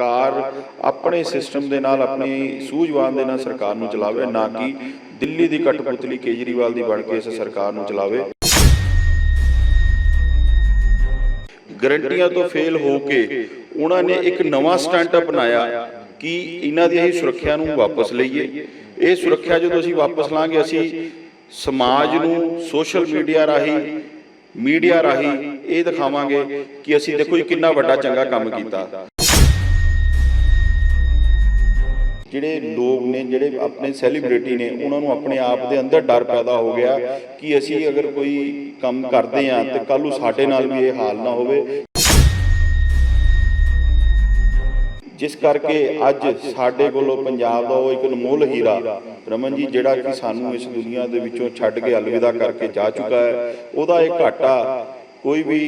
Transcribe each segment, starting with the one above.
ਸਰਕਾਰ ਆਪਣੇ ਸਿਸਟਮ ਦੇ ਨਾਲ ਆਪਣੀ ਸੂਝਵਾਨ ਦੇ ਨਾਲ ਸਰਕਾਰ ਨੂੰ ਚਲਾਵੇ, ਨਾ ਕਿ ਦਿੱਲੀ ਦੀ ਕਠਪੁਤਲੀ ਕੇਜਰੀਵਾਲ ਦੀ ਬਣ ਕੇ ਇਸ ਸਰਕਾਰ ਨੂੰ ਚਲਾਵੇ। ਗਰੰਟੀਆਂ ਤੋਂ ਫੇਲ ਹੋ ਕੇ ਉਹਨਾਂ ਨੇ ਇੱਕ ਨਵਾਂ ਸਟੰਟ ਅਪਣਾਇਆ ਕਿ ਇਹਨਾਂ ਦੀ ਅਸੀਂ ਸੁਰੱਖਿਆ ਨੂੰ ਵਾਪਸ ਲਈਏ। ਇਹ ਸੁਰੱਖਿਆ ਜਦੋਂ ਅਸੀਂ ਵਾਪਸ ਲਾਂਗੇ, ਅਸੀਂ ਸਮਾਜ ਨੂੰ ਸੋਸ਼ਲ ਮੀਡੀਆ ਰਾਹੀਂ ਮੀਡੀਆ ਰਾਹੀਂ ਇਹ ਦਿਖਾਵਾਂਗੇ ਕਿ ਅਸੀਂ ਦੇਖੋ ਜੀ ਕਿੰਨਾ ਵੱਡਾ ਚੰਗਾ ਕੰਮ ਕੀਤਾ। ਜਿਹੜੇ ਲੋਕ ਨੇ, ਜਿਹੜੇ ਆਪਣੇ ਸੈਲੀਬ੍ਰਿਟੀ ਨੇ, ਉਹਨਾਂ ਨੂੰ ਆਪਣੇ ਆਪ ਦੇ ਅੰਦਰ ਡਰ ਪੈਦਾ ਹੋ ਗਿਆ ਕਿ ਅਸੀਂ ਅਗਰ ਕੋਈ ਕੰਮ ਕਰਦੇ ਹਾਂ ਤੇ ਕੱਲ ਨੂੰ ਸਾਡੇ ਨਾਲ ਵੀ ਇਹ ਹਾਲ ਨਾ ਹੋਵੇ। ਜਿਸ ਕਰਕੇ ਅੱਜ ਸਾਡੇ ਕੋਲੋਂ ਪੰਜਾਬ ਦਾ ਉਹ ਇੱਕ ਅਨਮੋਲ ਹੀਰਾ, ਰਮਨ ਜੀ, ਜਿਹੜਾ ਕਿ ਸਾਨੂੰ ਇਸ ਦੁਨੀਆ ਦੇ ਵਿੱਚੋਂ ਛੱਡ ਕੇ ਅਲਵਿਦਾ ਕਰਕੇ ਜਾ ਚੁੱਕਾ ਹੈ, ਉਹਦਾ ਇਹ ਘਾਟਾ ਕੋਈ ਵੀ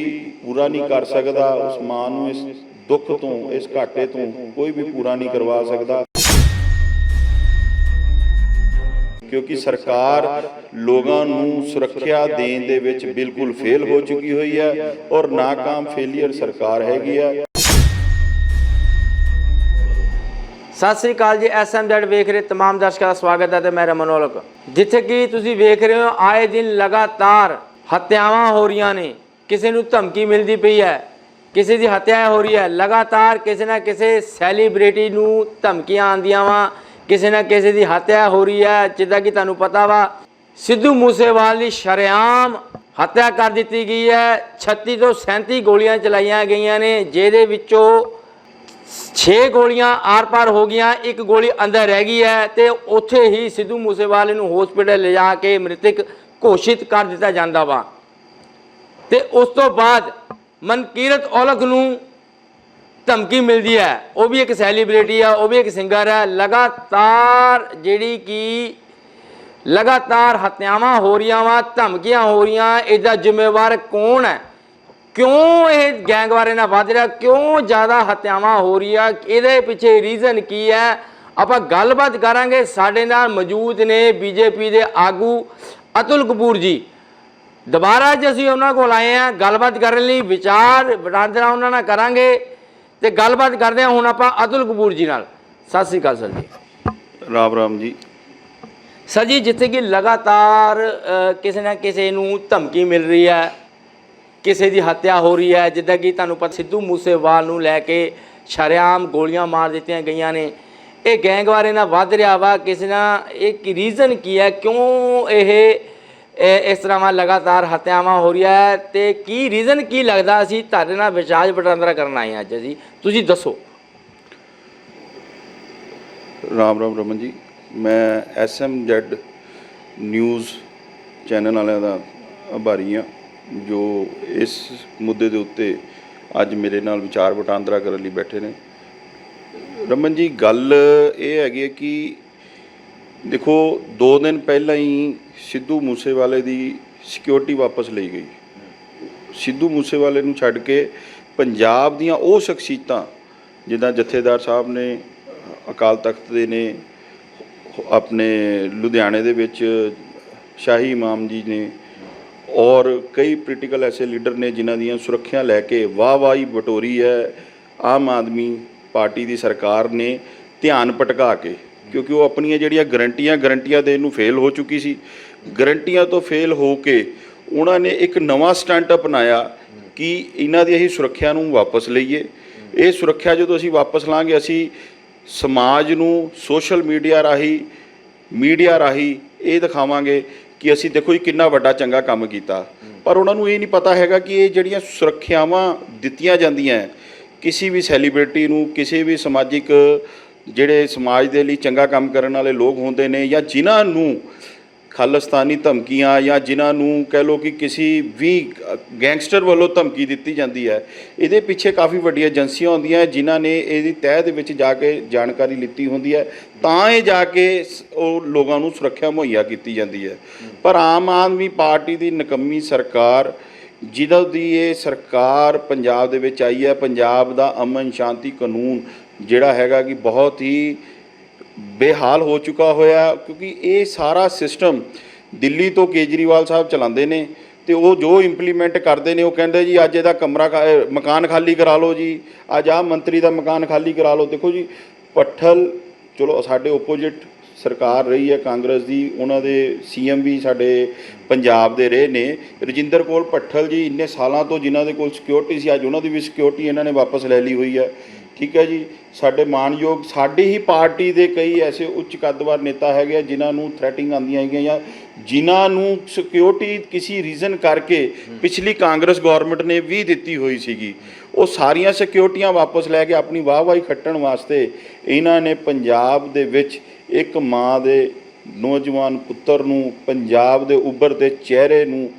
ਪੂਰਾ ਨਹੀਂ ਕਰ ਸਕਦਾ, ਉਸ ਮਾਂ ਨੂੰ ਇਸ ਦੁੱਖ ਤੋਂ, ਇਸ ਘਾਟੇ ਤੋਂ ਕੋਈ ਵੀ ਪੂਰਾ ਨਹੀਂ ਕਰਵਾ ਸਕਦਾ। ਕਿਉਂਕਿ ਸਰਕਾਰ ਲੋਕਾਂ ਨੂੰ ਸੁਰੱਖਿਆ ਦੇਣ ਦੇ ਵਿੱਚ ਬਿਲਕੁਲ ਫੇਲ ਹੋ ਚੁੱਕੀ ਹੋਈ ਹੈ ਔਰ ਨਾਕਾਮ ਫੇਲਿਅਰ ਸਰਕਾਰ ਹੈਗੀ ਹੈ ਸਤਿ ਸ੍ਰੀ ਅਕਾਲ ਜੀ ਐਸਐਮਜ਼ੈਡ ਵੇਖ ਰਹੇ तमाम ਦਰਸ਼ਕਾਂ ਦਾ ਸਵਾਗਤ ਹੈ ਤੇ ਮੈਂ ਰਮਨ ਔਲਖ ਜਿੱਥੇ ਕਿ ਤੁਸੀਂ ਵੇਖ ਰਹੇ ਹੋ ਆਏ ਦਿਨ ਲਗਾਤਾਰ ਹੱਤਿਆਵਾਂ ਹੋ ਰਹੀਆਂ ਨੇ ਕਿਸੇ ਨੂੰ ਧਮਕੀ ਮਿਲਦੀ ਪਈ ਹੈ ਕਿਸੇ ਦੀ ਹੱਤਿਆ ਹੋ ਰਹੀ ਹੈ ਲਗਾਤਾਰ ਕਿਸੇ ਨਾ ਕਿਸੇ ਸੈਲੀਬ੍ਰਿਟੀ ਨੂੰ ਧਮਕੀਆਂ ਆਉਂਦੀਆਂ ਵਾ ਕਿਸੇ ਨਾ ਕਿਸੇ ਦੀ ਹੱਤਿਆ ਹੋ ਰਹੀ ਹੈ, ਜਿੱਦਾਂ ਕਿ ਤੁਹਾਨੂੰ ਪਤਾ ਵਾ, ਸਿੱਧੂ ਮੂਸੇਵਾਲ ਦੀ ਸ਼ਰੇਆਮ ਹੱਤਿਆ ਕਰ ਦਿੱਤੀ ਗਈ ਹੈ 36 ਤੋਂ 37 ਗੋਲੀਆਂ ਚਲਾਈਆਂ ਗਈਆਂ ਨੇ, ਜਿਹਦੇ ਵਿੱਚੋਂ 6 ਗੋਲੀਆਂ ਆਰ-ਪਾਰ ਹੋ ਗਈਆਂ, ਇੱਕ ਗੋਲੀ ਅੰਦਰ ਰਹਿ ਗਈ ਹੈ ਤੇ ਉੱਥੇ ਹੀ ਸਿੱਧੂ ਮੂਸੇਵਾਲੇ ਨੂੰ ਹਸਪੀਟਲ ਲਿਜਾ ਕੇ ਮ੍ਰਿਤਕ ਘੋਸ਼ਿਤ ਕਰ ਦਿੱਤਾ ਜਾਂਦਾ ਵਾ। ਤੇ ਉਸ ਤੋਂ ਬਾਅਦ ਮਨਕੀਰਤ ਔਲਖ ਨੂੰ ਧਮਕੀ ਮਿਲਦੀ ਹੈ। ਉਹ ਵੀ ਇੱਕ ਸੈਲੀਬ੍ਰਿਟੀ ਆ, ਉਹ ਵੀ ਇੱਕ ਸਿੰਗਰ ਹੈ ਲਗਾਤਾਰ ਜਿਹੜੀ ਕਿ ਲਗਾਤਾਰ ਹੱਤਿਆਵਾਂ ਹੋ ਰਹੀਆਂ ਵਾ, ਧਮਕੀਆਂ ਹੋ ਰਹੀਆਂ, ਇਹਦਾ ਜ਼ਿੰਮੇਵਾਰ ਕੌਣ ਹੈ? ਕਿਉਂ ਇਹ ਗੈਂਗਵਾਰੇ ਨਾਲ ਵੱਧ ਰਿਹਾ? ਕਿਉਂ ਜ਼ਿਆਦਾ ਹੱਤਿਆਵਾਂ ਹੋ ਰਹੀਆਂ? ਇਹਦੇ ਪਿੱਛੇ ਰੀਜ਼ਨ ਕੀ ਹੈ? ਆਪਾਂ ਗੱਲਬਾਤ ਕਰਾਂਗੇ। ਸਾਡੇ ਨਾਲ ਮੌਜੂਦ ਨੇ ਬੀਜੇਪੀ ਦੇ ਆਗੂ ਅਤੁਲ ਕਪੂਰ ਜੀ। ਦੁਬਾਰਾ ਅੱਜ ਅਸੀਂ ਉਹਨਾਂ ਕੋਲ ਆਏ ਆ ਗੱਲਬਾਤ ਕਰਨ ਲਈ ਵਿਚਾਰ ਵਟਾਂਦਰਾ ਉਹਨਾਂ ਨਾਲ ਕਰਾਂਗੇ। ਤੇ ਗੱਲਬਾਤ ਕਰਦੇ ਹਾਂ ਹੁਣ ਆਪਾਂ ਅਤੁਲ ਕਪੂਰ ਜੀ ਨਾਲ। ਸਤਿ ਸ੍ਰੀ ਅਕਾਲ ਸਰ ਜੀ। ਰਾਮ ਰਾਮ ਜੀ। ਸਰ ਜੀ ਜਿੱਥੇ ਕਿ ਲਗਾਤਾਰ ਕਿਸੇ ਨਾ ਕਿਸੇ ਨੂੰ ਧਮਕੀ ਮਿਲ ਰਹੀ ਹੈ ਕਿਸੇ ਦੀ ਹੱਤਿਆ ਹੋ ਰਹੀ ਹੈ ਜਿੱਦਾਂ ਕਿ ਤੁਹਾਨੂੰ ਪਤਾ ਸਿੱਧੂ ਮੂਸੇਵਾਲ ਨੂੰ ਲੈ ਕੇ ਸ਼ਰੇਆਮ ਗੋਲੀਆਂ ਮਾਰ ਦਿੱਤੀਆਂ ਗਈਆਂ ਨੇ। ਇਹ ਗੈਂਗਵਾਰੇ ਨਾਲ ਵੱਧ ਰਿਹਾ ਵਾ। ਕਿਸੇ ਨਾਲ ਇਹ ਕੀ ਰੀਜ਼ਨ ਕੀ ਹੈ? ਕਿਉਂ ਇਹ ਇਸ ਤਰ੍ਹਾਂ ਵਾ ਲਗਾਤਾਰ ਹੱਤਿਆਵਾਂ ਹੋ ਰਹੀਆਂ ਹੈ ਤੇ ਕੀ ਰੀਜ਼ਨ ਕੀ ਲੱਗਦਾ ਅਸੀਂ ਤੁਹਾਡੇ ਨਾਲ ਵਿਚਾਰ ਵਟਾਂਦਰਾ ਕਰਨ ਆਏ ਹਾਂ ਅੱਜ ਅਸੀਂ? ਤੁਸੀਂ ਦੱਸੋ। ਰਾਮ ਰਾਮ ਰਮਨ ਜੀ, ਮੈਂ ਐਸਐਮਜ਼ੈਡ ਨਿਊਜ਼ ਚੈਨਲ ਵਾਲਿਆਂ ਦਾ ਆਭਾਰੀ ਹਾਂ, ਜੋ ਇਸ ਮੁੱਦੇ ਦੇ ਉੱਤੇ ਅੱਜ ਮੇਰੇ ਨਾਲ ਵਿਚਾਰ ਵਟਾਂਦਰਾ ਕਰਨ ਲਈ ਬੈਠੇ ਨੇ। ਰਮਨ ਜੀ, ਗੱਲ ਇਹ ਹੈਗੀ ਹੈ ਕਿ ਦੇਖੋ 2 ਦਿਨ ਪਹਿਲਾਂ ਹੀ ਸਿੱਧੂ ਮੂਸੇਵਾਲੇ ਦੀ ਸਿਕਿਉਰਿਟੀ ਵਾਪਸ ਲਈ ਗਈ। ਸਿੱਧੂ ਮੂਸੇਵਾਲੇ ਨੂੰ ਛੱਡ ਕੇ ਪੰਜਾਬ ਦੀਆਂ ਉਹ ਸ਼ਖਸੀਅਤਾਂ, ਜਿੱਦਾਂ ਜਥੇਦਾਰ ਸਾਹਿਬ ਨੇ, ਅਕਾਲ ਤਖਤ ਦੇ ਨੇ, ਆਪਣੇ ਲੁਧਿਆਣੇ ਦੇ ਵਿੱਚ ਸ਼ਾਹੀ ਇਮਾਮ ਜੀ ਨੇ, ਔਰ ਕਈ ਪੋਲੀਟੀਕਲ ਐਸੇ ਲੀਡਰ ਨੇ ਜਿਨ੍ਹਾਂ ਦੀਆਂ ਸੁਰੱਖਿਆ ਲੈ ਕੇ ਵਾਹ ਵਾਹੀ ਬਟੋਰੀ ਹੈ, ਆਮ ਆਦਮੀ ਪਾਰਟੀ ਦੀ ਸਰਕਾਰ ਨੇ ਧਿਆਨ ਭਟਕਾ ਕੇ, ਕਿਉਂਕਿ ਉਹ ਆਪਣੀਆਂ ਜਿਹੜੀਆਂ ਗਰੰਟੀਆਂ ਗਰੰਟੀਆਂ ਦੇਣ ਨੂੰ ਫੇਲ ਹੋ ਚੁੱਕੀ ਸੀ। ਗਰੰਟੀਆਂ ਤੋਂ ਫੇਲ ਹੋ ਕੇ ਉਹਨਾਂ ਨੇ ਇੱਕ ਨਵਾਂ ਸਟੰਟ ਅਪਣਾਇਆ ਕਿ ਇਹਨਾਂ ਦੀ ਅਸੀਂ ਸੁਰੱਖਿਆ ਨੂੰ ਵਾਪਸ ਲਈਏ। ਇਹ ਸੁਰੱਖਿਆ ਜਦੋਂ ਅਸੀਂ ਵਾਪਸ ਲਾਂਗੇ, ਅਸੀਂ ਸਮਾਜ ਨੂੰ ਸੋਸ਼ਲ ਮੀਡੀਆ ਰਾਹੀਂ ਮੀਡੀਆ ਰਾਹੀਂ ਇਹ ਦਿਖਾਵਾਂਗੇ ਕਿ ਅਸੀਂ ਦੇਖੋ ਜੀ ਕਿੰਨਾ ਵੱਡਾ ਚੰਗਾ ਕੰਮ ਕੀਤਾ। ਪਰ ਉਹਨਾਂ ਨੂੰ ਇਹ ਨਹੀਂ ਪਤਾ ਹੈਗਾ ਕਿ ਇਹ ਜਿਹੜੀਆਂ ਸੁਰੱਖਿਆਵਾਂ ਦਿੱਤੀਆਂ ਜਾਂਦੀਆਂ ਕਿਸੇ ਵੀ ਸੈਲੀਬ੍ਰਿਟੀ ਨੂੰ, ਕਿਸੇ ਵੀ ਸਮਾਜਿਕ ਜਿਹੜੇ ਸਮਾਜ ਦੇ ਲਈ ਚੰਗਾ ਕੰਮ ਕਰਨ ਵਾਲੇ ਲੋਕ ਹੁੰਦੇ ਨੇ ਜਾਂ ਜਿਨ੍ਹਾਂ ਨੂੰ ਖਾਲਿਸਤਾਨੀ ਧਮਕੀਆਂ ਜਾਂ ਜਿਨ੍ਹਾਂ ਨੂੰ ਕਹਿ ਲਓ ਕਿ ਕਿਸੇ ਵੀ ਗੈਂਗਸਟਰ ਵੱਲੋਂ ਧਮਕੀ ਦਿੱਤੀ ਜਾਂਦੀ ਹੈ, ਇਹਦੇ ਪਿੱਛੇ ਕਾਫੀ ਵੱਡੀਆਂ ਏਜੰਸੀਆਂ ਹੁੰਦੀਆਂ ਜਿਨ੍ਹਾਂ ਨੇ ਇਹਦੀ ਤਹਿ ਦੇ ਵਿੱਚ ਜਾ ਕੇ ਜਾਣਕਾਰੀ ਲਿੱਤੀ ਹੁੰਦੀ ਹੈ, ਤਾਂ ਇਹ ਜਾ ਕੇ ਸ- ਉਹ ਲੋਕਾਂ ਨੂੰ ਸੁਰੱਖਿਆ ਮੁਹੱਈਆ ਕੀਤੀ ਜਾਂਦੀ ਹੈ। ਪਰ ਆਮ ਆਦਮੀ ਪਾਰਟੀ ਦੀ ਨਕੰਮੀ ਸਰਕਾਰ, ਜਿਹਦਾ ਦੀ ਇਹ ਸਰਕਾਰ ਪੰਜਾਬ ਦੇ ਵਿੱਚ ਆਈ ਹੈ, ਪੰਜਾਬ ਦਾ ਅਮਨ ਸ਼ਾਂਤੀ ਕਾਨੂੰਨ, ਜਿਹੜਾ ਹੈਗਾ ਕਿ ਬਹੁਤ ਹੀ ਬੇਹਾਲ ਹੋ ਚੁੱਕਾ ਹੋਇਆ ਕਿਉਂਕਿ ਇਹ ਸਾਰਾ ਸਿਸਟਮ ਦਿੱਲੀ ਤੋਂ ਕੇਜਰੀਵਾਲ ਸਾਹਿਬ ਚਲਾਉਂਦੇ ਨੇ ਤੇ ਉਹ ਜੋ ਇੰਪਲੀਮੈਂਟ ਕਰਦੇ ਨੇ, ਉਹ ਕਹਿੰਦੇ ਜੀ, ਅੱਜ ਇਹਦਾ ਕਮਰਾ ਖਾ- ਮਕਾਨ ਖਾਲੀ ਕਰਾ ਲਓ ਜੀ, ਅੱਜ ਆਹ ਮੰਤਰੀ ਦਾ ਮਕਾਨ ਖਾਲੀ ਕਰਾ ਲਓ। ਦੇਖੋ ਜੀ, ਪੱਠਲ, ਚਲੋ, ਸਾਡੇ ਓਪੋਜਿਟ ਸਰਕਾਰ ਰਹੀ ਹੈ, ਕਾਂਗਰਸ ਦੀ, ਉਹਨਾਂ ਦੇ ਸੀਐਮ ਵੀ ਸਾਡੇ ਪੰਜਾਬ ਦੇ ਰਹੇ ਨੇ। ਰਜਿੰਦਰ ਕੋਲ ਪੱਠਲ ਜੀ, ਇੰਨੇ ਸਾਲਾਂ ਤੋਂ ਜਿਨ੍ਹਾਂ ਦੇ ਕੋਲ ਸਿਕਿਉਰਿਟੀ ਸੀ, ਅੱਜ ਉਹਨਾਂ ਦੀ ਵੀ ਸਿਕਿਉਰਿਟੀ ਇਹਨਾਂ ਨੇ ਵਾਪਸ ਲੈ ਲਈ ਹੋਈ ਹੈ। ਠੀਕ ਹੈ ਜੀ ਸਾਡੇ ਮਾਨਯੋਗ ਸਾਡੀ ਹੀ ਪਾਰਟੀ ਦੇ ਕਈ ਐਸੇ ਉੱਚ ਕੱਦਵਾਰ ਨੇਤਾ ਹੈਗੇ ਆ ਜਿਨ੍ਹਾਂ ਨੂੰ ਥ੍ਰੈਟਿੰਗ ਆਉਂਦੀਆਂ ਹੈਗੀਆਂ ਜਾਂ ਜਿਨ੍ਹਾਂ ਨੂੰ ਸਿਕਿਉਰਿਟੀ ਕਿਸੇ ਰੀਜ਼ਨ ਕਰਕੇ ਪਿਛਲੀ ਕਾਂਗਰਸ ਗਵਰਨਮੈਂਟ ਨੇ ਵੀ ਦਿੱਤੀ ਹੋਈ ਸੀਗੀ। ਉਹ ਸਾਰੀਆਂ ਸਿਕਿਉਰਿਟੀਆਂ ਵਾਪਸ ਲੈ ਕੇ ਆਪਣੀ ਵਾਹਵਾਹੀ ਖੱਟਣ ਵਾਸਤੇ ਇਹਨਾਂ ਨੇ ਪੰਜਾਬ ਦੇ ਵਿੱਚ ਇੱਕ ਮਾਂ ਦੇ ਨੌਜਵਾਨ ਪੁੱਤਰ ਨੂੰ ਪੰਜਾਬ ਦੇ ਉੱਭਰਦੇ ਚਿਹਰੇ ਨੂੰ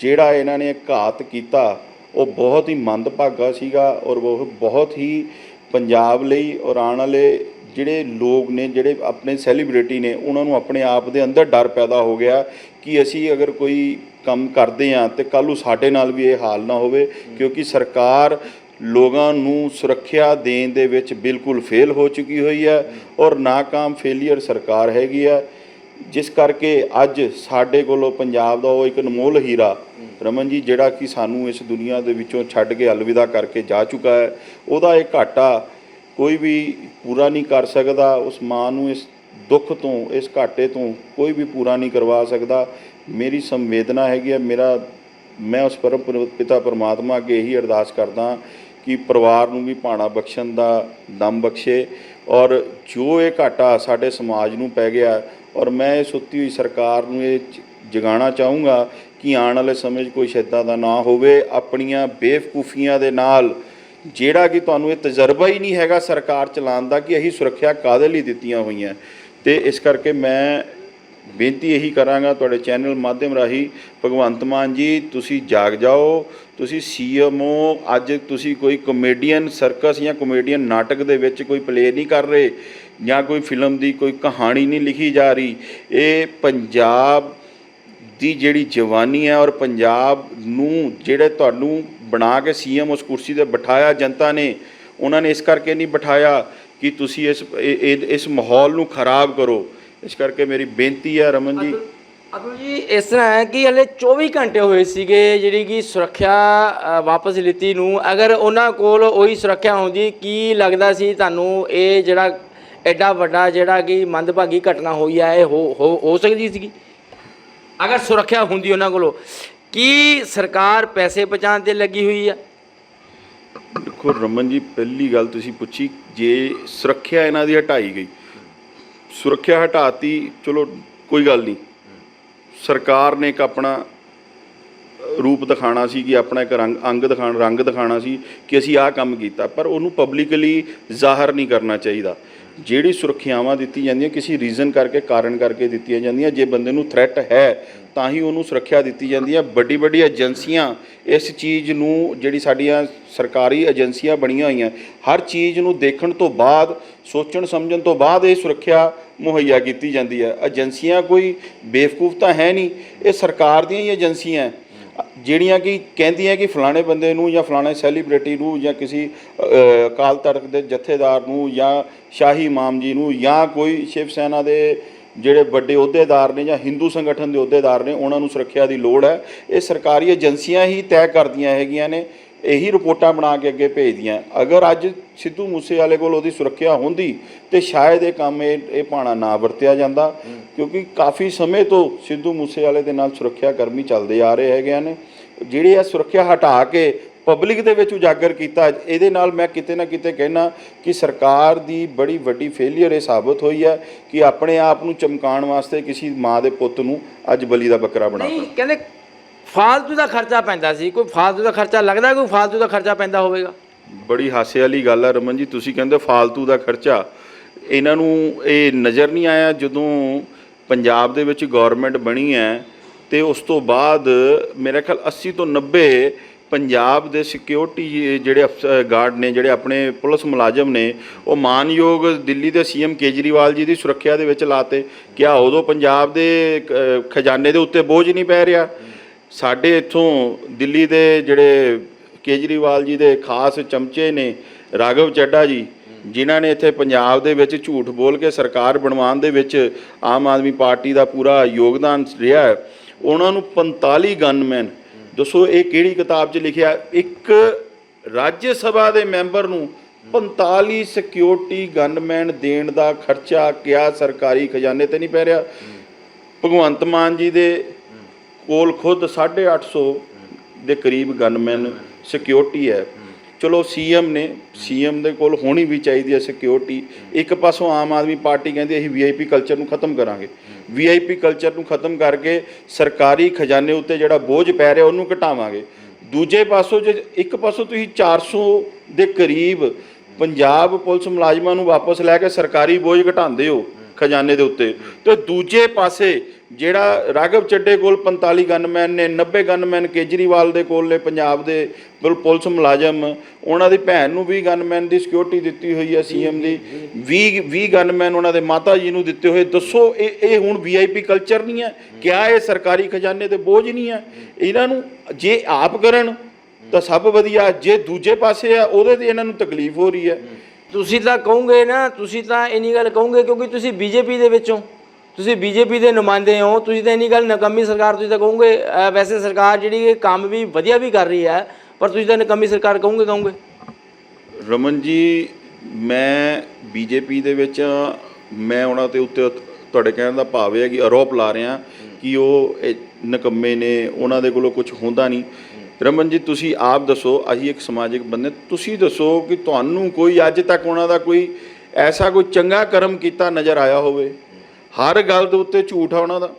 ਜਿਹੜਾ ਇਹਨਾਂ ਨੇ ਘਾਤ ਕੀਤਾ ਉਹ ਬਹੁਤ ਹੀ ਮੰਦਭਾਗਾ ਸੀਗਾ ਔਰ ਉਹ ਬਹੁਤ ਹੀ ਪੰਜਾਬ ਲਈ ਔਰ ਆਉਣ ਵਾਲੇ ਜਿਹੜੇ ਲੋਕ ਨੇ, ਜਿਹੜੇ ਆਪਣੇ ਸੈਲੀਬ੍ਰਿਟੀ ਨੇ, ਉਹਨਾਂ ਨੂੰ ਆਪਣੇ ਆਪ ਦੇ ਅੰਦਰ ਡਰ ਪੈਦਾ ਹੋ ਗਿਆ ਕਿ ਅਸੀਂ ਅਗਰ ਕੋਈ ਕੰਮ ਕਰਦੇ ਹਾਂ ਤੇ ਕੱਲ੍ਹ ਨੂੰ ਸਾਡੇ ਨਾਲ ਵੀ ਇਹ ਹਾਲ ਨਾ ਹੋਵੇ ਕਿਉਂਕਿ ਸਰਕਾਰ ਲੋਕਾਂ ਨੂੰ ਸੁਰੱਖਿਆ ਦੇਣ ਦੇ ਵਿੱਚ ਬਿਲਕੁਲ ਫੇਲ ਹੋ ਚੁੱਕੀ ਹੋਈ ਹੈ ਔਰ ਨਾਕਾਮ ਫੇਲੀਅਰ ਸਰਕਾਰ ਹੈਗੀ ਹੈ। ਜਿਸ ਕਰਕੇ ਅੱਜ ਸਾਡੇ ਕੋਲੋਂ ਪੰਜਾਬ ਦਾ ਉਹ ਇੱਕ ਅਨਮੋਲ ਹੀਰਾ, ਰਮਨ ਜੀ, ਜਿਹੜਾ ਕਿ ਸਾਨੂੰ ਇਸ ਦੁਨੀਆ ਦੇ ਵਿੱਚੋਂ ਛੱਡ ਕੇ ਅਲਵਿਦਾ ਕਰਕੇ ਜਾ ਚੁੱਕਾ ਹੈ, ਉਹਦਾ ਇਹ ਘਾਟਾ ਕੋਈ ਵੀ ਪੂਰਾ ਨਹੀਂ ਕਰ ਸਕਦਾ, ਉਸ ਮਾਂ ਨੂੰ ਇਸ ਦੁੱਖ ਤੋਂ, ਇਸ ਘਾਟੇ ਤੋਂ ਕੋਈ ਵੀ ਪੂਰਾ ਨਹੀਂ ਕਰਵਾ ਸਕਦਾ। ਮੇਰੀ ਸੰਵੇਦਨਾ ਹੈਗੀ ਹੈ, ਮੇਰਾ, ਮੈਂ ਉਸ ਪਰਮ ਪਿਤਾ ਪਰਮਾਤਮਾ ਅੱਗੇ ਇਹੀ ਅਰਦਾਸ ਕਰਦਾ ਕਿ ਪਰਿਵਾਰ ਨੂੰ ਵੀ ਭਾਣਾ ਬਖਸ਼ਣ ਦਾ ਦਮ ਬਖਸ਼ੇ ਔਰ ਜੋ ਇਹ ਘਾਟਾ ਸਾਡੇ ਸਮਾਜ ਨੂੰ ਪੈ ਗਿਆ ਔਰ ਮੈਂ ਇਹ ਸੁੱਤੀ ਹੋਈ ਸਰਕਾਰ ਨੂੰ ਇਹ ਜ- ਜਗਾਉਣਾ ਚਾਹੂੰਗਾ ਕਿ ਆਉਣ ਵਾਲੇ ਸਮੇਂ 'ਚ ਕੋਈ ਇੱਦਾਂ ਦਾ ਨਾ ਹੋਵੇ, ਆਪਣੀਆਂ ਬੇਵਕੂਫੀਆਂ ਦੇ ਨਾਲ ਜਿਹੜਾ ਕਿ ਤੁਹਾਨੂੰ ਇਹ ਤਜਰਬਾ ਹੀ ਨਹੀਂ ਹੈਗਾ ਸਰਕਾਰ ਚਲਾਉਣ ਦਾ ਕਿ ਅਸੀਂ ਸੁਰੱਖਿਆ ਕਾਦੇ ਲਈ ਦਿੱਤੀਆਂ ਹੋਈਆਂ। ਤੇ ਇਸ ਕਰਕੇ ਮੈਂ ਬੇਨਤੀ ਇਹੀ ਕਰਾਂਗਾ ਤੁਹਾਡੇ ਚੈਨਲ ਮਾਧਿਅਮ ਰਾਹੀਂ, ਭਗਵੰਤ ਮਾਨ ਜੀ, ਤੁਸੀਂ ਜਾਗ ਜਾਓ, ਤੁਸੀਂ ਸੀਐਮਓ ਅੱਜ ਤੁਸੀਂ ਕੋਈ ਕਮੇਡੀਅਨ ਸਰਕਸ ਜਾਂ ਕਮੇਡੀਅਨ ਨਾਟਕ ਦੇ ਵਿੱਚ ਕੋਈ ਪਲੇ ਨਹੀਂ ਕਰ ਰਹੇ, ਜਾਂ ਕੋਈ ਫਿਲਮ ਦੀ ਕੋਈ ਕਹਾਣੀ ਨਹੀਂ ਲਿਖੀ ਜਾ ਰਹੀ, ਇਹ ਪੰਜਾਬ ਦੀ ਜਿਹੜੀ ਜਵਾਨੀ ਹੈ ਔਰ ਪੰਜਾਬ ਨੂੰ ਜਿਹੜੇ ਤੁਹਾਨੂੰ ਬਣਾ ਕੇ ਸੀਐਮ ਉਸ ਕੁਰਸੀ ਤੇ ਬਿਠਾਇਆ ਜਨਤਾ ਨੇ, ਉਹਨਾਂ ਨੇ ਇਸ ਕਰਕੇ ਨਹੀਂ ਬਿਠਾਇਆ ਕਿ ਤੁਸੀਂ ਇਸ ਇਸ ਮਾਹੌਲ ਨੂੰ ਖਰਾਬ ਕਰੋ। ਇਸ ਕਰਕੇ ਮੇਰੀ ਬੇਨਤੀ ਹੈ ਰਮਨ ਜੀ। ਅਤੁਲ ਜੀ ਇਸ ਤਰ੍ਹਾਂ ਹੈ ਕਿ ਹਲੇ 24 ਘੰਟੇ ਹੋਏ ਸੀਗੇ ਜਿਹੜੀ ਕਿ ਸੁਰੱਖਿਆ ਅ, ਵਾਪਸ ਲਿੱਤੀ ਨੂੰ। ਅਗਰ ਉਹਨਾਂ ਕੋਲ ਉਹੀ ਸੁਰੱਖਿਆ ਹੁੰਦੀ ਕੀ ਲੱਗਦਾ ਸੀ ਤੁਹਾਨੂੰ ਇਹ ਜਿਹੜਾ ਐਡਾ ਵੱਡਾ ਜਿਹੜਾ ਕਿ ਮੰਦਭਾਗੀ ਘਟਨਾ ਹੋਈ ਹੈ ਇਹ ਹੋ ਹੋ- ਹੋ ਸਕਦੀ ਸੀਗੀ? ਅਗਰ ਸੁਰੱਖਿਆ ਹੁੰਦੀ ਉਹਨਾਂ ਕੋਲੋਂ ਕੀ ਸਰਕਾਰ ਪੈਸੇ ਬਚਾਉਣ ਤੇ ਲੱਗੀ ਹੋਈ ਹੈ ਦੇਖੋ ਰਮਨ ਜੀ ਪਹਿਲੀ ਗੱਲ ਤੁਸੀਂ ਪੁੱਛੀ ਜੇ ਸੁਰੱਖਿਆ ਇਹਨਾਂ ਦੀ ਹਟਾਈ ਗਈ ਸੁਰੱਖਿਆ ਹਟਾਤੀ, ਚਲੋ ਕੋਈ ਗੱਲ ਨਹੀਂ। ਸਰਕਾਰ ਨੇ ਇੱਕ ਆਪਣਾ ਰੂਪ ਦਿਖਾਣਾ ਸੀ ਕਿ ਆਪਣਾ ਇੱਕ ਰੰਗ, ਅੰਗ ਦਿਖਾਣ ਰੰਗ ਦਿਖਾਣਾ ਸੀ ਕਿ ਅਸੀਂ ਆਹ ਕੰਮ ਕੀਤਾ, ਪਰ ਉਹਨੂੰ ਪਬਲਿਕਲੀ ਜ਼ਾਹਰ ਨਹੀਂ ਕਰਨਾ ਚਾਹੀਦਾ। ਜਿਹੜੀ ਸੁਰੱਖਿਆਵਾਂ ਦਿੱਤੀ ਜਾਂਦੀਆਂ, ਕਿਸੇ ਰੀਜ਼ਨ ਕਰਕੇ, ਕਾਰਨ ਕਰਕੇ ਦਿੱਤੀਆਂ ਜਾਂਦੀਆਂ, ਜੇ ਬੰਦੇ ਨੂੰ ਥ੍ਰੈਟ ਹੈ, ਤਾਂ ਹੀ ਉਹਨੂੰ ਸੁਰੱਖਿਆ ਦਿੱਤੀ ਜਾਂਦੀ ਹੈ। ਵੱਡੀ ਵੱਡੀ ਏਜੰਸੀਆਂ ਇਸ ਚੀਜ਼ ਨੂੰ, ਜਿਹੜੀ ਸਾਡੀਆਂ ਸਰਕਾਰੀ ਏਜੰਸੀਆਂ ਬਣੀਆਂ ਹੋਈਆਂ, ਹਰ ਚੀਜ਼ ਨੂੰ ਦੇਖਣ ਤੋਂ ਬਾਅਦ, ਸੋਚਣ, ਸਮਝਣ ਤੋਂ ਬਾਅਦ ਇਹ ਸੁਰੱਖਿਆ ਮੁਹੱਈਆ ਕੀਤੀ ਜਾਂਦੀ ਹੈ। ਏਜੰਸੀਆਂ ਕੋਈ ਬੇਵਕੂਫ ਤਾਂ ਹੈ ਨਹੀਂ। ਇਹ ਸਰਕਾਰ ਦੀਆਂ ਹੀ ਏਜੰਸੀਆਂ ਜਿਹੜੀਆਂ ਕਿ ਕਹਿੰਦੀਆਂ ਕਿ ਫਲਾਣੇ ਬੰਦੇ ਨੂੰ ਜਾਂ ਫਲਾਣੇ ਸੈਲੀਬ੍ਰਿਟੀ ਨੂੰ ਜਾਂ ਕਿਸੇ ਅਕਾਲ ਤਖਤ ਦੇ ਜਥੇਦਾਰ ਨੂੰ ਜਾਂ ਸ਼ਾਹੀ ਇਮਾਮ ਜੀ ਨੂੰ ਜਾਂ ਕੋਈ ਸ਼ਿਵ ਸੈਨਾ ਦੇ ਜਿਹੜੇ ਵੱਡੇ ਅਹੁਦੇਦਾਰ ਨੇ ਜਾਂ ਹਿੰਦੂ ਸੰਗਠਨ ਦੇ ਅਹੁਦੇਦਾਰ ਨੇ, ਉਹਨਾਂ ਨੂੰ ਸੁਰੱਖਿਆ ਦੀ ਲੋੜ ਹੈ। ਇਹ ਸਰਕਾਰੀ ਏਜੰਸੀਆਂ ਹੀ ਤੈਅ ਕਰਦੀਆਂ ਹੈਗੀਆਂ ਨੇ। ਇਹੀ ਰਿਪੋਰਟਾਂ ਬਣਾ ਕੇ ਅੱਗੇ ਭੇਜਦੀਆਂ। ਅਗਰ ਅੱਜ ਸਿੱਧੂ ਮੂਸੇਵਾਲੇ ਕੋਲ ਉਹਦੀ ਸੁਰੱਖਿਆ ਹੁੰਦੀ ਤੇ ਸ਼ਾਇਦ ਇਹ ਕੰਮ ਇਹ ਇਹ ਪਾਣਾ ਨਾ ਵਰਤਿਆ ਜਾਂਦਾ ਕਿਉਂਕਿ ਕਾਫੀ ਸਮੇਂ ਤੋਂ ਸਿੱਧੂ ਮੂਸੇਵਾਲੇ ਦੇ ਨਾਲ ਸੁਰੱਖਿਆ ਕਰਮੀ ਚੱਲਦੇ ਆ ਰਹੇ ਹੈਗੇ ਨੇ। ਜਿਹੜੇ ਇਹ ਸੁਰੱਖਿਆ ਹਟਾ ਕੇ ਪਬਲਿਕ ਦੇ ਵਿੱਚ ਉਜਾਗਰ ਕੀਤਾ ਇਹਦੇ ਨਾਲ ਮੈਂ ਕਿਤੇ ਨਾ ਕਿਤੇ ਕਹਿਣਾ ਕਿ ਸਰਕਾਰ ਦੀ ਬੜੀ ਵੱਡੀ ਫੇਲਿਅਰ ਇਹ ਸਾਬਤ ਹੋਈ ਹੈ ਕਿ ਆਪਣੇ ਆਪ ਨੂੰ ਚਮਕਾਉਣ ਵਾਸਤੇ ਕਿਸੇ ਮਾਂ ਦੇ ਪੁੱਤ ਨੂੰ ਅੱਜ ਬਲੀ ਦਾ ਬੱਕਰਾ ਬਣਾਤਾ ਨਹੀਂ ਕਹਿੰਦੇ ਫਾਲਤੂ ਦਾ ਖਰਚਾ ਪੈਂਦਾ ਸੀ। ਕੋਈ ਫਾਲਤੂ ਦਾ ਖਰਚਾ ਲੱਗਦਾ, ਕੋਈ ਫਾਲਤੂ ਦਾ ਖਰਚਾ ਪੈਂਦਾ ਹੋਵੇਗਾ? ਬੜੀ ਹਾਸੇ ਵਾਲੀ ਗੱਲ ਆ ਰਮਨ ਜੀ, ਤੁਸੀਂ ਕਹਿੰਦੇ ਫਾਲਤੂ ਦਾ ਖਰਚਾ। ਇਹਨਾਂ ਨੂੰ ਇਹ ਨਜ਼ਰ ਨਹੀਂ ਆਇਆ ਜਦੋਂ ਪੰਜਾਬ ਦੇ ਵਿੱਚ ਗਵਰਨਮੈਂਟ ਬਣੀ ਹੈ ਤੇ ਉਸ ਤੋਂ ਬਾਅਦ ਮੇਰੇ ਖਿਆਲ 80 ਤੋਂ 90 ਪੰਜਾਬ ਦੇ ਸਿਕਿਉਰਿਟੀ ਜਿਹੜੇ ਅਫਸਰ ਗਾਰਡ ਨੇ, ਜਿਹੜੇ ਆਪਣੇ ਪੁਲਿਸ ਮੁਲਾਜ਼ਮ ਨੇ, ਉਹ ਮਾਨਯੋਗ ਦਿੱਲੀ ਦੇ ਸੀਐਮ ਕੇਜਰੀਵਾਲ ਜੀ ਦੀ ਸੁਰੱਖਿਆ ਦੇ ਵਿੱਚ ਲਾਤੇ। ਕਿਆ ਉਦੋਂ ਪੰਜਾਬ ਦੇ ਖਜ਼ਾਨੇ ਦੇ ਉੱਤੇ ਬੋਝ ਨਹੀਂ ਪੈ ਰਿਹਾ? ਸਾਡੇ ਇੱਥੋਂ ਦਿੱਲੀ ਦੇ ਜਿਹੜੇ ਕੇਜਰੀਵਾਲ ਜੀ ਦੇ ਖਾਸ ਚਮਚੇ ਨੇ ਰਾਘਵ ਚੱਡਾ ਜੀ, ਜਿਨ੍ਹਾਂ ਨੇ ਇੱਥੇ ਪੰਜਾਬ ਦੇ ਵਿੱਚ ਝੂਠ ਬੋਲ ਕੇ ਸਰਕਾਰ ਬਣਵਾਉਣ ਦੇ ਵਿੱਚ ਆਮ ਆਦਮੀ ਪਾਰਟੀ ਦਾ ਪੂਰਾ ਯੋਗਦਾਨ ਰਿਹਾ ਉਹਨਾਂ ਨੂੰ 45 ਗਨਮੈਨ, ਦੱਸੋ ਇਹ ਕਿਹੜੀ ਕਿਤਾਬ 'ਚ ਲਿਖਿਆ? ਇੱਕ ਰਾਜ ਸਭਾ ਦੇ ਮੈਂਬਰ ਨੂੰ 45 ਸਿਕਿਉਰਿਟੀ ਗਨਮੈਨ ਦੇਣ ਦਾ ਖਰਚਾ ਕਿਆ ਸਰਕਾਰੀ ਖਜ਼ਾਨੇ ਤੇ ਨਹੀਂ ਪੈ ਰਿਹਾ। ਭਗਵੰਤ ਮਾਨ ਜੀ ਦੇ ਕੋਲ ਖੁਦ 850 ਦੇ ਕਰੀਬ ਗਨਮੈਨ ਸਿਕਿਉਰਿਟੀ ਹੈ। ਚਲੋ ਸੀਐਮ ਨੇ ਸੀਐਮ ਦੇ ਕੋਲ ਹੋਣੀ ਵੀ ਚਾਹੀਦੀ ਹੈ ਸਿਕਿਉਰਿਟੀ ਇੱਕ ਪਾਸੋਂ ਆਮ ਆਦਮੀ ਪਾਰਟੀ ਕਹਿੰਦੀ ਅਸੀਂ ਵੀਆਈਪੀ ਕਲਚਰ ਨੂੰ ਖਤਮ ਕਰਾਂਗੇ। ਵੀਆਈਪੀ ਕਲਚਰ ਨੂੰ ਖਤਮ ਕਰਕੇ ਸਰਕਾਰੀ ਖਜ਼ਾਨੇ ਉੱਤੇ ਜਿਹੜਾ ਬੋਝ ਪੈ ਰਿਹਾ, ਉਹਨੂੰ ਘਟਾਵਾਂਗੇ। ਦੂਜੇ ਪਾਸੋਂ ਜੇ, ਇੱਕ ਪਾਸੋਂ ਤੁਸੀਂ 400 ਦੇ ਕਰੀਬ ਪੰਜਾਬ ਪੁਲਿਸ ਮੁਲਾਜ਼ਮਾਂ ਨੂੰ ਵਾਪਸ ਲੈ ਕੇ ਸਰਕਾਰੀ ਬੋਝ ਘਟਾਉਂਦੇ ਹੋ ਖਜ਼ਾਨੇ ਦੇ ਉੱਤੇ। ਤੇ ਦੂਜੇ ਪਾਸੇ ਜਿਹੜਾ ਰਾਘਵ ਚੱਡੇ ਕੋਲ 45 ਗਨਮੈਨ ਨੇ 90 ਗਨਮੈਨ ਕੇਜਰੀਵਾਲ ਦੇ ਕੋਲ ਨੇ, ਪੰਜਾਬ ਦੇ ਪੁਲ- ਪੁਲਿਸ ਮੁਲਾਜ਼ਮ, ਉਹਨਾਂ ਦੀ ਭੈਣ ਨੂੰ ਵੀ ਗਨਮੈਨ ਦੀ ਸਿਕਿਉਰਿਟੀ ਦਿੱਤੀ ਹੋਈ ਹੈ ਸੀਐਮ ਦੀ। 20 20 ਗਨਮੈਨ ਉਹਨਾਂ ਦੇ ਮਾਤਾ ਜੀ ਨੂੰ ਦਿੱਤੇ ਹੋਏ। ਦੱਸੋ, ਇਹ ਇਹ ਹੁਣ ਵੀਆਈਪੀ ਕਲਚਰ ਨਹੀਂ ਹੈ? ਕਿਆ ਇਹ ਸਰਕਾਰੀ ਖਜ਼ਾਨੇ ਤੇ ਬੋਝ ਨਹੀਂ ਹੈ? ਇਹਨਾਂ ਨੂੰ ਜੇ ਆਪ ਕਰਨ ਤਾਂ ਸਭ ਵਧੀਆ। ਜੇ ਦੂਜੇ ਪਾਸੇ ਆ, ਉਹਦੇ ਤੇ ਇਹਨਾਂ ਨੂੰ ਤਕਲੀਫ ਹੋ ਰਹੀ ਹੈ। ਤੁਸੀਂ ਤਾਂ ਕਹੋਗੇ ਨਾ, ਤੁਸੀਂ ਤਾਂ ਇੰਨੀ ਗੱਲ ਕਹੋਗੇ ਕਿਉਂਕਿ ਤੁਸੀਂ ਬੀਜੇਪੀ ਦੇ ਵਿੱਚੋਂ। ਤੁਸੀਂ ਬੀਜੇਪੀ ਦੇ ਨੁਮਾਇੰਦੇ ਹੋ, ਤੁਸੀਂ ਤਾਂ ਇੰਨੀ ਗੱਲ ਨਕਮੀ ਸਰਕਾਰ ਤੁਸੀਂ ਤਾਂ ਕਹੋਗੇ ਵੈਸੇ ਸਰਕਾਰ ਜਿਹੜੀ ਇਹ ਕੰਮ ਵੀ ਵਧੀਆ ਵੀ ਕਰ ਰਹੀ ਹੈ, ਪਰ ਤੁਸੀਂ ਤਾਂ ਨਕਮੀ ਸਰਕਾਰ ਕਹੋਗੇ ਕਹੋਗੇ। ਰਮਨ ਜੀ, ਮੈਂ ਬੀਜੇਪੀ ਦੇ ਵਿੱਚ ਮੈਂ ਉਹਨਾਂ ਤੇ ਉੱਤੇ ਤੁਹਾਡੇ ਕਹਿਣ ਦਾ ਭਾਵ ਇਹ ਹੈ ਕਿ ਆਰੋਪ ਲਾ ਰਿਹਾ ਕਿ ਉਹ ਇਹ ਨੇ, ਉਹਨਾਂ ਦੇ ਕੋਲੋਂ ਕੁਝ ਹੁੰਦਾ ਨਹੀਂ। ਰਮਨ ਜੀ, ਤੁਸੀਂ ਆਪ ਦੱਸੋ ਅਸੀਂ ਇੱਕ ਸਮਾਜਿਕ ਬੰਦੇ, ਤੁਸੀਂ ਦੱਸੋ ਕਿ ਤੁਹਾਨੂੰ ਕੋਈ ਅੱਜ ਤੱਕ ਉਹਨਾਂ ਦਾ ਕੋਈ ਐਸਾ ਕੋਈ ਚੰਗਾ ਕਰਮ ਕੀਤਾ ਨਜ਼ਰ ਆਇਆ ਹੋਵੇ? ਹਰ ਗੱਲ ਦੇ ਉੱਤੇ ਝੂਠ ਆ ਉਹਨਾਂ ਦਾ।